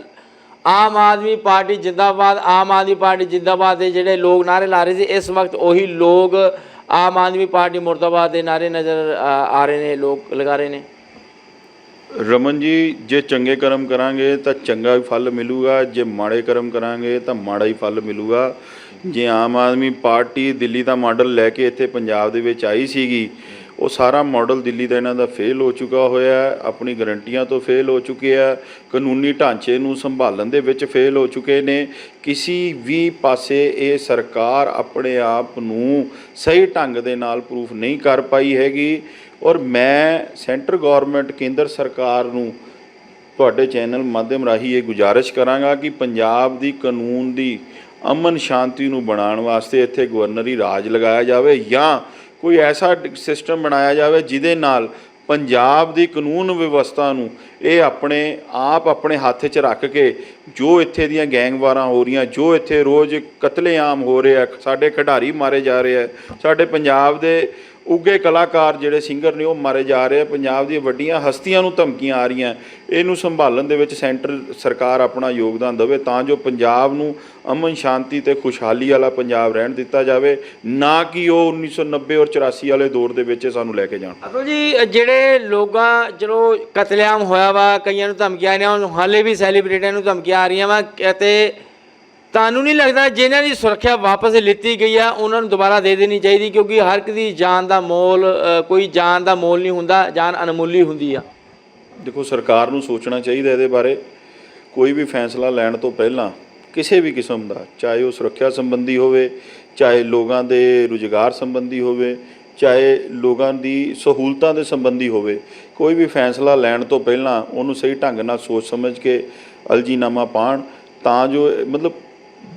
ਆਮ ਆਦਮੀ ਪਾਰਟੀ ਜਿੰਦਾਬਾਦ ਆਮ ਆਦਮੀ ਪਾਰਟੀ ਜਿੰਦਾਬਾਦ ਦੇ ਜਿਹੜੇ ਲੋਕ ਨਾਰੇ ਲਾ ਰਹੇ ਸੀ ਇਸ ਵਕਤ ਉਹੀ ਲੋਕ ਆਮ ਆਦਮੀ ਪਾਰਟੀ ਮੁਰਦਾਬਾਦ ਦੇ ਨਾਰੇ ਨਜ਼ਰ ਆ ਆ ਰਹੇ ਨੇ, ਲੋਕ ਲਗਾ ਰਹੇ ਨੇ। ਰਮਨ ਜੀ, ਜੇ ਚੰਗੇ ਕਰਮ ਕਰਾਂਗੇ ਤਾਂ ਚੰਗਾ ਫਲ ਮਿਲੂਗਾ, ਜੇ ਮਾੜੇ ਕਰਮ ਕਰਾਂਗੇ ਤਾਂ ਮਾੜਾ ਹੀ ਫਲ ਮਿਲੂਗਾ। ਜੇ ਆਮ ਆਦਮੀ ਪਾਰਟੀ ਦਿੱਲੀ ਦਾ ਮਾਡਲ ਲੈ ਕੇ ਇੱਥੇ ਪੰਜਾਬ ਦੇ ਵਿੱਚ ਆਈ ਸੀਗੀ ਉਹ ਸਾਰਾ ਮਾਡਲ ਦਿੱਲੀ ਦਾ ਇਹਨਾਂ ਦਾ ਫੇਲ ਹੋ ਚੁੱਕਾ ਹੋਇਆ ਹੈ, ਆਪਣੀ ਗਰੰਟੀਆਂ ਤੋਂ ਫੇਲ ਹੋ ਚੁੱਕੇ ਆ, ਕਾਨੂੰਨੀ ਢਾਂਚੇ ਨੂੰ ਸੰਭਾਲਣ ਦੇ ਵਿੱਚ ਫੇਲ ਹੋ ਚੁੱਕੇ ਨੇ। ਕਿਸੇ ਵੀ ਪਾਸੇ ਇਹ ਸਰਕਾਰ ਆਪਣੇ ਆਪ ਨੂੰ ਸਹੀ ਢੰਗ ਦੇ ਨਾਲ ਪ੍ਰੂਫ ਨਹੀਂ ਕਰ ਪਾਈ ਹੈਗੀ। ਔਰ ਮੈਂ ਸੈਂਟਰ ਗਵਰਨਮੈਂਟ, ਕੇਂਦਰ ਸਰਕਾਰ ਨੂੰ ਤੁਹਾਡੇ ਚੈਨਲ ਮਾਧਿਅਮ ਰਾਹੀਂ ਇਹ ਗੁਜ਼ਾਰਿਸ਼ ਕਰਾਂਗਾ ਕਿ ਪੰਜਾਬ ਦੀ ਕਾਨੂੰਨ ਦੀ ਅਮਨ ਸ਼ਾਂਤੀ ਨੂੰ ਬਣਾਉਣ ਵਾਸਤੇ ਇੱਥੇ ਗਵਰਨਰੀ ਰਾਜ ਲਗਾਇਆ ਜਾਵੇ ਜਾਂ ਕੋਈ ਐਸਾ ਸਿਸਟਮ ਬਣਾਇਆ ਜਾਵੇ ਜਿਹਦੇ ਨਾਲ ਪੰਜਾਬ ਦੀ ਕਾਨੂੰਨ ਵਿਵਸਥਾ ਨੂੰ ਇਹ ਆਪਣੇ ਆਪ ਆਪਣੇ ਹੱਥ 'ਚ ਰੱਖ ਕੇ ਜੋ ਇੱਥੇ ਦੀਆਂ ਗੈਂਗਵਾਰਾਂ ਹੋ ਰਹੀਆਂ, ਜੋ ਇੱਥੇ ਰੋਜ਼ ਕਤਲੇਆਮ ਹੋ ਰਹੇ ਆ ਸਾਡੇ ਖਿਡਾਰੀ ਮਾਰੇ ਜਾ ਰਹੇ ਆ, ਸਾਡੇ ਪੰਜਾਬ ਦੇ ਉੱਗੇ ਕਲਾਕਾਰ ਜਿਹੜੇ ਸਿੰਗਰ ਨੇ, ਉਹ ਮਾਰੇ ਜਾ ਰਹੇ ਆ। ਪੰਜਾਬ ਦੀਆਂ ਵੱਡੀਆਂ ਹਸਤੀਆਂ ਨੂੰ ਧਮਕੀਆਂ ਆ ਰਹੀਆਂ। ਇਹਨੂੰ ਸੰਭਾਲਣ ਦੇ ਵਿੱਚ ਸੈਂਟਰ ਸਰਕਾਰ ਆਪਣਾ ਯੋਗਦਾਨ ਦੇਵੇ, ਤਾਂ ਜੋ ਪੰਜਾਬ ਨੂੰ ਅਮਨ ਸ਼ਾਂਤੀ ਤੇ ਖੁਸ਼ਹਾਲੀ ਵਾਲਾ ਪੰਜਾਬ ਰਹਿਣ ਦਿੱਤਾ ਜਾਵੇ। ਨਾ ਕਿ ਉਹ 1990 ਔਰ 84 ਵਾਲੇ ਦੌਰ ਦੇ ਵਿੱਚ ਸਾਨੂੰ ਲੈ ਕੇ ਜਾਣ। ਅਤੁਲ ਜੀ ਜਿਹੜੇ ਲੋਕਾਂ ਜਦੋਂ ਕਤਲੇਆਮ ਹੋਇਆ ਵਾ, ਕਈਆਂ ਨੂੰ ਧਮਕੀਆਂ ਆ ਰਹੀਆਂ ਹਾਲੇ ਵੀ ਸੈਲੀਬ੍ਰਿਟੀਆਂ ਨੂੰ ਧਮਕੀਆਂ ਆ ਰਹੀਆਂ ਵਾ, ਅਤੇ ਤੁਹਾਨੂੰ ਨਹੀਂ ਲੱਗਦਾ ਜਿਨ੍ਹਾਂ ਦੀ ਸੁਰੱਖਿਆ ਵਾਪਸ ਲਿੱਤੀ ਗਈ ਆ, ਉਹਨਾਂ ਨੂੰ ਦੁਬਾਰਾ ਦੇ ਦੇਣੀ ਚਾਹੀਦੀ ਕਿਉਂਕਿ ਹਰ ਇੱਕ ਦੀ ਜਾਨ ਦਾ ਮੋਲ ਕੋਈ ਜਾਨ ਦਾ ਮੋਲ ਨਹੀਂ ਹੁੰਦਾ, ਜਾਨ ਅਨਮੁੱਲੀ ਹੁੰਦੀ ਆ। ਦੇਖੋ, ਸਰਕਾਰ ਨੂੰ ਸੋਚਣਾ ਚਾਹੀਦਾ ਇਹਦੇ ਬਾਰੇ। ਕੋਈ ਵੀ ਫੈਸਲਾ ਲੈਣ ਤੋਂ ਪਹਿਲਾਂ ਕਿਸੇ ਵੀ ਕਿਸਮ ਦਾ, ਚਾਹੇ ਉਹ ਸੁਰੱਖਿਆ ਸੰਬੰਧੀ ਹੋਵੇ, ਚਾਹੇ ਲੋਕਾਂ ਦੇ ਰੁਜ਼ਗਾਰ ਸੰਬੰਧੀ ਹੋਵੇ, ਚਾਹੇ ਲੋਕਾਂ ਦੀ ਸਹੂਲਤਾਂ ਦੇ ਸੰਬੰਧੀ ਹੋਵੇ, ਕੋਈ ਵੀ ਫੈਸਲਾ ਲੈਣ ਤੋਂ ਪਹਿਲਾਂ ਉਹਨੂੰ ਸਹੀ ਢੰਗ ਨਾਲ ਸੋਚ ਸਮਝ ਕੇ ਅਲਜੀਨਾਮਾ ਪਾਣ ਤਾਂ ਜੋ ਮਤਲਬ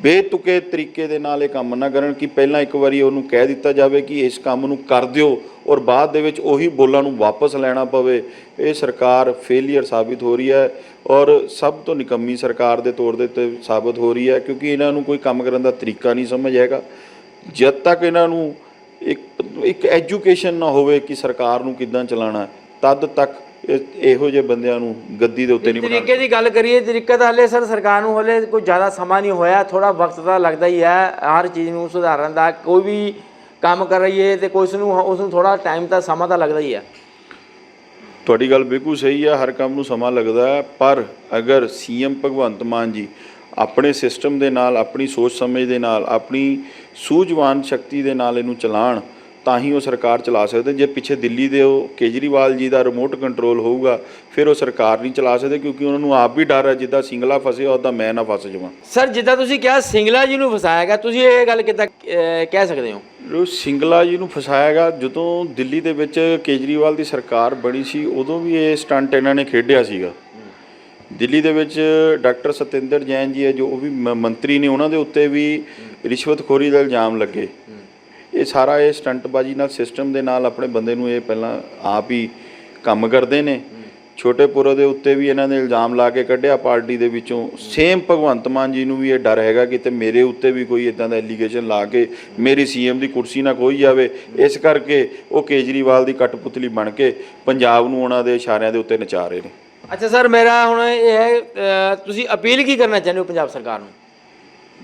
ਬੇਤੁਕੇ ਤਰੀਕੇ ਦੇ ਨਾਲ ਇਹ ਕੰਮ ਨਾ ਕਰਨ ਕਿ ਪਹਿਲਾਂ ਇੱਕ ਵਾਰੀ ਉਹਨੂੰ ਕਹਿ ਦਿੱਤਾ ਜਾਵੇ ਕਿ ਇਸ ਕੰਮ ਨੂੰ ਕਰ ਦਿਓ ਔਰ ਬਾਅਦ ਦੇ ਵਿੱਚ ਉਹੀ ਬੋਲਾਂ ਨੂੰ ਵਾਪਸ ਲੈਣਾ ਪਵੇ। ਇਹ ਸਰਕਾਰ ਫੇਲੀਅਰ ਸਾਬਿਤ ਹੋ ਰਹੀ ਹੈ ਔਰ ਸਭ ਤੋਂ ਨਿਕੰਮੀ ਸਰਕਾਰ ਦੇ ਤੌਰ ਦੇ ਉੱਤੇ ਸਾਬਤ ਹੋ ਰਹੀ ਹੈ ਕਿਉਂਕਿ ਇਹਨਾਂ ਨੂੰ ਕੋਈ ਕੰਮ ਕਰਨ ਦਾ ਤਰੀਕਾ ਨਹੀਂ ਸਮਝ ਆਏਗਾ ਜਦ ਤੱਕ ਇਹਨਾਂ ਨੂੰ ਇੱਕ ਇੱਕ ਐਜੂਕੇਸ਼ਨ ਨਾ ਹੋਵੇ ਕਿ ਸਰਕਾਰ ਨੂੰ ਕਿੱਦਾਂ ਚਲਾਉਣਾ, ਤਦ ਤੱਕ ਇਹ- ਜਿਹੇ ਬੰਦਿਆਂ ਨੂੰ ਗੱਦੀ ਦੇ ਉੱਤੇ ਨਹੀਂ ਬਣਾਉਣਾ ਤਰੀਕੇ ਦੀ ਗੱਲ ਕਰੀਏ ਤਰੀਕਾ ਤਾਂ ਹਲੇ ਸਰ ਸਰਕਾਰ ਨੂੰ ਹਲੇ ਕੋਈ ਜ਼ਿਆਦਾ ਸਮਾਂ ਨਹੀਂ ਹੋਇਆ ਥੋੜਾ ਵਕਤ ਤਾਂ ਲੱਗਦਾ ਹੀ ਹੈ ਹਰ ਚੀਜ਼ ਨੂੰ ਸੁਧਾਰਨ ਦਾ ਕੋਈ ਵੀ ਕੰਮ ਕਰ ਰਹੀ ਹੈ ਤੇ ਕੋਈ ਉਸ ਨੂੰ ਉਸ ਨੂੰ ਥੋੜਾ ਟਾਈਮ ਤਾਂ ਸਮਾਂ ਤਾਂ ਲੱਗਦਾ ਹੀ ਹੈ। ਤੁਹਾਡੀ ਗੱਲ ਬਿਲਕੁਲ ਸਹੀ ਹੈ ਹਰ ਕੰਮ ਨੂੰ ਸਮਾਂ ਲੱਗਦਾ ਹੈ ਪਰ ਅਗਰ ਸੀਐਮ ਭਗਵੰਤ ਮਾਨ ਜੀ ਆਪਣੇ ਸਿਸਟਮ ਦੇ ਨਾਲ ਆਪਣੀ ਸੋਚ ਸਮਝ ਦੇ ਨਾਲ ਆਪਣੀ ਸੂਝਵਾਨ ਸ਼ਕਤੀ ਦੇ ਨਾਲ ਇਹਨੂੰ ਚਲਾਣ ਤਾਂ ਹੀ ਉਹ ਸਰਕਾਰ ਚਲਾ ਸਕਦੇ। ਜੇ ਪਿੱਛੇ ਦਿੱਲੀ ਦੇ ਉਹ ਕੇਜਰੀਵਾਲ ਜੀ ਦਾ ਰਿਮੋਟ ਕੰਟਰੋਲ ਹੋਊਗਾ ਫਿਰ ਉਹ ਸਰਕਾਰ ਨਹੀਂ ਚਲਾ ਸਕਦੇ ਕਿਉਂਕਿ ਉਹਨਾਂ ਨੂੰ ਆਪ ਵੀ ਡਰ ਹੈ ਜਿੱਦਾਂ ਸਿੰਗਲਾ ਫਸਿਆ ਉੱਦਾਂ ਮੈਂ ਨਾ ਫਸ ਜਾਵਾਂ। ਸਰ ਜਿੱਦਾਂ ਤੁਸੀਂ ਕਿਹਾ ਸਿੰਗਲਾ ਜੀ ਨੂੰ ਫਸਾਇਆ ਗਿਆ ਤੁਸੀਂ ਇਹ ਗੱਲ ਕਿੱਦਾਂ ਕਹਿ ਸਕਦੇ ਹੋ? ਜੋ ਸਿੰਗਲਾ ਜੀ ਨੂੰ ਫਸਾਇਆ ਗਿਆ ਜਦੋਂ ਦਿੱਲੀ ਦੇ ਵਿੱਚ ਕੇਜਰੀਵਾਲ ਦੀ ਸਰਕਾਰ ਬਣੀ ਸੀ ਉਦੋਂ ਵੀ ਇਹ ਸਟੰਟ ਇਹਨਾਂ ਨੇ ਖੇਡਿਆ ਸੀਗਾ। ਦਿੱਲੀ ਦੇ ਵਿੱਚ ਡਾਕਟਰ ਸਤਿੰਦਰ ਜੈਨ ਜੀ ਹੈ ਜੋ ਉਹ ਵੀ ਮੰਤਰੀ ਨੇ ਉਹਨਾਂ ਦੇ ਉੱਤੇ ਵੀ ਰਿਸ਼ਵਤਖੋਰੀ ਦਾ ਇਲਜ਼ਾਮ ਲੱਗੇ। ਇਹ ਸਾਰਾ ਇਹ ਸਟੰਟਬਾਜੀ ਨਾਲ ਸਿਸਟਮ ਦੇ ਨਾਲ ਆਪਣੇ ਬੰਦੇ ਨੂੰ ਇਹ ਪਹਿਲਾਂ ਆਪ ਹੀ ਕੰਮ ਕਰਦੇ ਨੇ। ਛੋਟੇਪੁਰਾ ਦੇ ਉੱਤੇ ਵੀ ਇਹਨਾਂ ਨੇ ਇਲਜ਼ਾਮ ਲਾ ਕੇ ਕੱਢਿਆ, ਪਾਰਟੀ ਦੇ ਵਿੱਚੋਂ। ਸੇਮ ਭਗਵੰਤ ਮਾਨ ਜੀ ਨੂੰ ਵੀ ਇਹ ਡਰ ਹੈਗਾ ਕਿ ਤੇ ਮੇਰੇ ਉੱਤੇ ਵੀ ਕੋਈ ਇਦਾਂ ਦਾ ਐਲੀਗੇਸ਼ਨ ਲਾ ਕੇ ਮੇਰੀ ਸੀਐਮ ਦੀ ਕੁਰਸੀ ਨਾ ਖੋਈ ਜਾਵੇ। ਇਸ ਕਰਕੇ ਉਹ ਕੇਜਰੀਵਾਲ ਦੀ ਕਠਪੁਤਲੀ ਬਣ ਕੇ ਪੰਜਾਬ ਨੂੰ ਉਹਨਾਂ ਦੇ ਇਸ਼ਾਰਿਆਂ ਦੇ ਉੱਤੇ ਨਚਾ ਰਹੇ ਨੇ। ਅੱਛਾ ਸਰ, ਮੇਰਾ ਹੁਣ ਇਹ ਹੈ ਤੁਸੀਂ ਅਪੀਲ ਕੀ ਕਰਨਾ ਚਾਹੁੰਦੇ ਹੋ ਪੰਜਾਬ ਸਰਕਾਰ ਨੂੰ?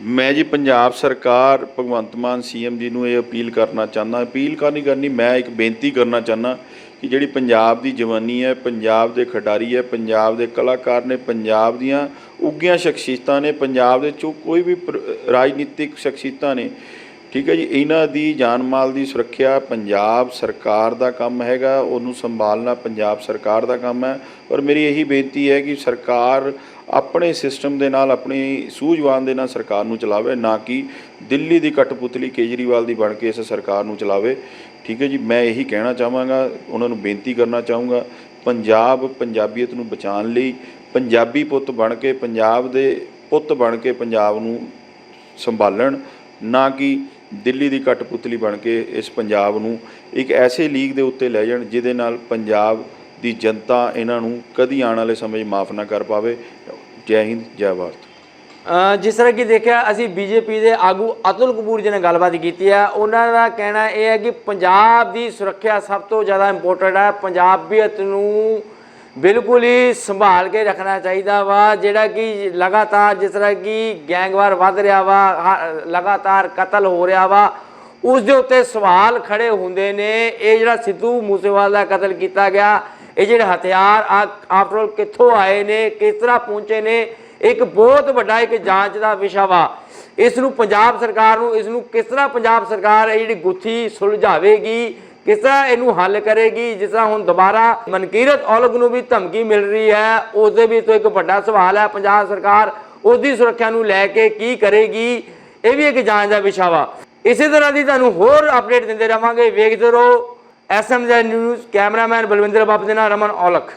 ਮੈਂ ਜੀ ਪੰਜਾਬ ਸਰਕਾਰ ਭਗਵੰਤ ਮਾਨ ਸੀਐਮ ਜੀ ਨੂੰ ਇਹ ਅਪੀਲ ਕਰਨਾ ਚਾਹੁੰਦਾ, ਅਪੀਲ ਕਰਨੀ ਕਰਨੀ? ਮੈਂ ਇੱਕ ਬੇਨਤੀ ਕਰਨਾ ਚਾਹੁੰਦਾ ਕਿ ਜਿਹੜੀ ਪੰਜਾਬ ਦੀ ਜਵਾਨੀ ਹੈ, ਪੰਜਾਬ ਦੇ ਖਿਡਾਰੀ ਹੈ, ਪੰਜਾਬ ਦੇ ਕਲਾਕਾਰ ਨੇ, ਪੰਜਾਬ ਦੀਆਂ ਉੱਗੀਆਂ ਸ਼ਖਸੀਅਤਾਂ ਨੇ, ਪੰਜਾਬ ਦੇ ਚੋਂ ਕੋਈ ਵੀ ਪ੍ਰ- ਰਾਜਨੀਤਿਕ ਸ਼ਖਸੀਅਤਾਂ ਨੇ, ਠੀਕ ਹੈ ਜੀ, ਇਹਨਾਂ ਦੀ ਜਾਨ ਮਾਲ ਦੀ ਸੁਰੱਖਿਆ ਪੰਜਾਬ ਸਰਕਾਰ ਦਾ ਕੰਮ ਹੈਗਾ, ਉਹਨੂੰ ਸੰਭਾਲਣਾ ਪੰਜਾਬ ਸਰਕਾਰ ਦਾ ਕੰਮ ਹੈ ਔਰ ਮੇਰੀ ਇਹੀ ਬੇਨਤੀ ਹੈ ਕਿ ਸਰਕਾਰ ਆਪਣੇ ਸਿਸਟਮ ਦੇ ਨਾਲ, ਆਪਣੀ ਸੂਝਵਾਨ ਦੇ ਨਾਲ ਸਰਕਾਰ ਨੂੰ ਚਲਾਵੇ, ਨਾ ਕਿ ਦਿੱਲੀ ਦੀ ਕਠਪੁਤਲੀ ਕੇਜਰੀਵਾਲ ਦੀ ਬਣ ਕੇ ਇਸ ਸਰਕਾਰ ਨੂੰ ਚਲਾਵੇ। ਠੀਕ ਹੈ ਜੀ, ਮੈਂ ਇਹੀ ਕਹਿਣਾ ਚਾਹਾਂਗਾ, ਉਹਨਾਂ ਨੂੰ ਬੇਨਤੀ ਕਰਨਾ ਚਾਹੂੰਗਾ, ਪੰਜਾਬ ਪੰਜਾਬੀਅਤ ਨੂੰ ਬਚਾਉਣ ਲਈ, ਪੰਜਾਬੀ ਪੁੱਤ ਬਣ ਕੇ, ਪੰਜਾਬ ਦੇ ਪੁੱਤ ਬਣ ਕੇ ਪੰਜਾਬ ਨੂੰ ਸੰਭਾਲਣ, ਨਾ ਕਿ ਦਿੱਲੀ ਦੀ ਕਠਪੁਤਲੀ ਬਣ ਕੇ ਇਸ ਪੰਜਾਬ ਨੂੰ ਇੱਕ ਐਸੇ ਲੀਗ ਦੇ ਉੱਤੇ ਲੈ ਜਾਣ, ਜਿਹਦੇ ਨਾਲ ਪੰਜਾਬ ਦੀ ਜਨਤਾ ਇਹਨਾਂ ਨੂੰ ਕਦੀ ਆਉਣ ਵਾਲੇ ਸਮੇਂ 'ਚ ਮਾਫ ਨਾ ਕਰ ਪਾਵੇ। ਜੈ ਹਿੰਦ, ਜੈ ਭਾਰਤ। ਜਿਸ ਤਰ੍ਹਾਂ ਕਿ ਦੇਖਿਆ, ਅਸੀਂ ਬੀਜੇਪੀ ਦੇ ਆਗੂ ਅਤੁਲ ਕਪੂਰ ਜੀ ਨਾਲ ਗੱਲਬਾਤ ਕੀਤੀ ਹੈ। ਉਹਨਾਂ ਦਾ ਕਹਿਣਾ ਇਹ ਹੈ ਕਿ ਪੰਜਾਬ ਦੀ ਸੁਰੱਖਿਆ ਸਭ ਤੋਂ ਜ਼ਿਆਦਾ ਇੰਪੋਰਟੈਂਟ ਹੈ ਪੰਜਾਬੀਅਤ ਨੂੰ ਬਿਲਕੁਲ ਹੀ ਸੰਭਾਲ ਕੇ ਰੱਖਣਾ ਚਾਹੀਦਾ ਵਾ। ਜਿਹੜਾ ਕਿ ਲਗਾਤਾਰ ਜਿਸ ਤਰ੍ਹਾਂ ਕਿ ਗੈਂਗਵਾਰ ਵੱਧ ਰਿਹਾ ਵਾ, ਹ- ਲਗਾਤਾਰ ਕਤਲ ਹੋ ਰਿਹਾ ਵਾ, ਉਸ ਦੇ ਉੱਤੇ ਸਵਾਲ ਖੜੇ ਹੁੰਦੇ ਨੇ। ਇਹ ਜਿਹੜਾ ਸਿੱਧੂ ਮੂਸੇਵਾਲ ਦਾ ਕਤਲ ਕੀਤਾ ਗਿਆ ਇਹ ਜਿਹੜੇ ਹਥਿਆਰ ਆਫਟਰ ਆਲ ਕਿੱਥੋਂ ਆਏ ਨੇ, ਕਿਸ ਤਰ੍ਹਾਂ ਪਹੁੰਚੇ ਨੇ, ਇੱਕ ਬਹੁਤ ਵੱਡਾ ਇੱਕ ਜਾਂਚ ਦਾ ਵਿਸ਼ਾ ਵਾ। ਇਸ ਨੂੰ ਪੰਜਾਬ ਸਰਕਾਰ ਨੂੰ, ਇਸ ਨੂੰ ਕਿਸ ਤਰ੍ਹਾਂ ਪੰਜਾਬ ਸਰਕਾਰ ਇਹ ਜਿਹੜੀ ਗੁੱਥੀ ਸੁਲਝਾਵੇਗੀ, ਕਿਸ ਤਰ੍ਹਾਂ ਇਹਨੂੰ ਹੱਲ ਕਰੇਗੀ, ਜਿਸ ਤਰ੍ਹਾਂ ਹੁਣ ਦੁਬਾਰਾ ਮਨਕੀਰਤ ਔਲਗ ਨੂੰ ਵੀ ਧਮਕੀ ਮਿਲ ਰਹੀ ਹੈ ਉਸ ਦੇ ਵੀ ਤੋਂ ਇੱਕ ਵੱਡਾ ਸਵਾਲ ਹੈ ਪੰਜਾਬ ਸਰਕਾਰ ਉਸ ਦੀ ਸੁਰੱਖਿਆ ਨੂੰ ਲੈ ਕੇ ਕੀ ਕਰੇਗੀ, ਇਹ ਵੀ ਇੱਕ ਜਾਂਚ ਦਾ ਵਿਸ਼ਾ ਵਾ। ਇਸੇ ਤਰ੍ਹਾਂ ਦੀ ਤੁਹਾਨੂੰ ਹੋਰ ਅਪਡੇਟ ਦਿੰਦੇ ਰਵਾਂਗੇ, ਵੇਖਦੇ ਰਹੋ। ਐਸਐਮਜੀ ਨਿਊਜ਼ ਕੈਮਰਾਮੈਨ ਬਲਵਿੰਦਰ ਬਾਪ ਦੇ ਨਾਲ ਰਮਨ ਔਲਖ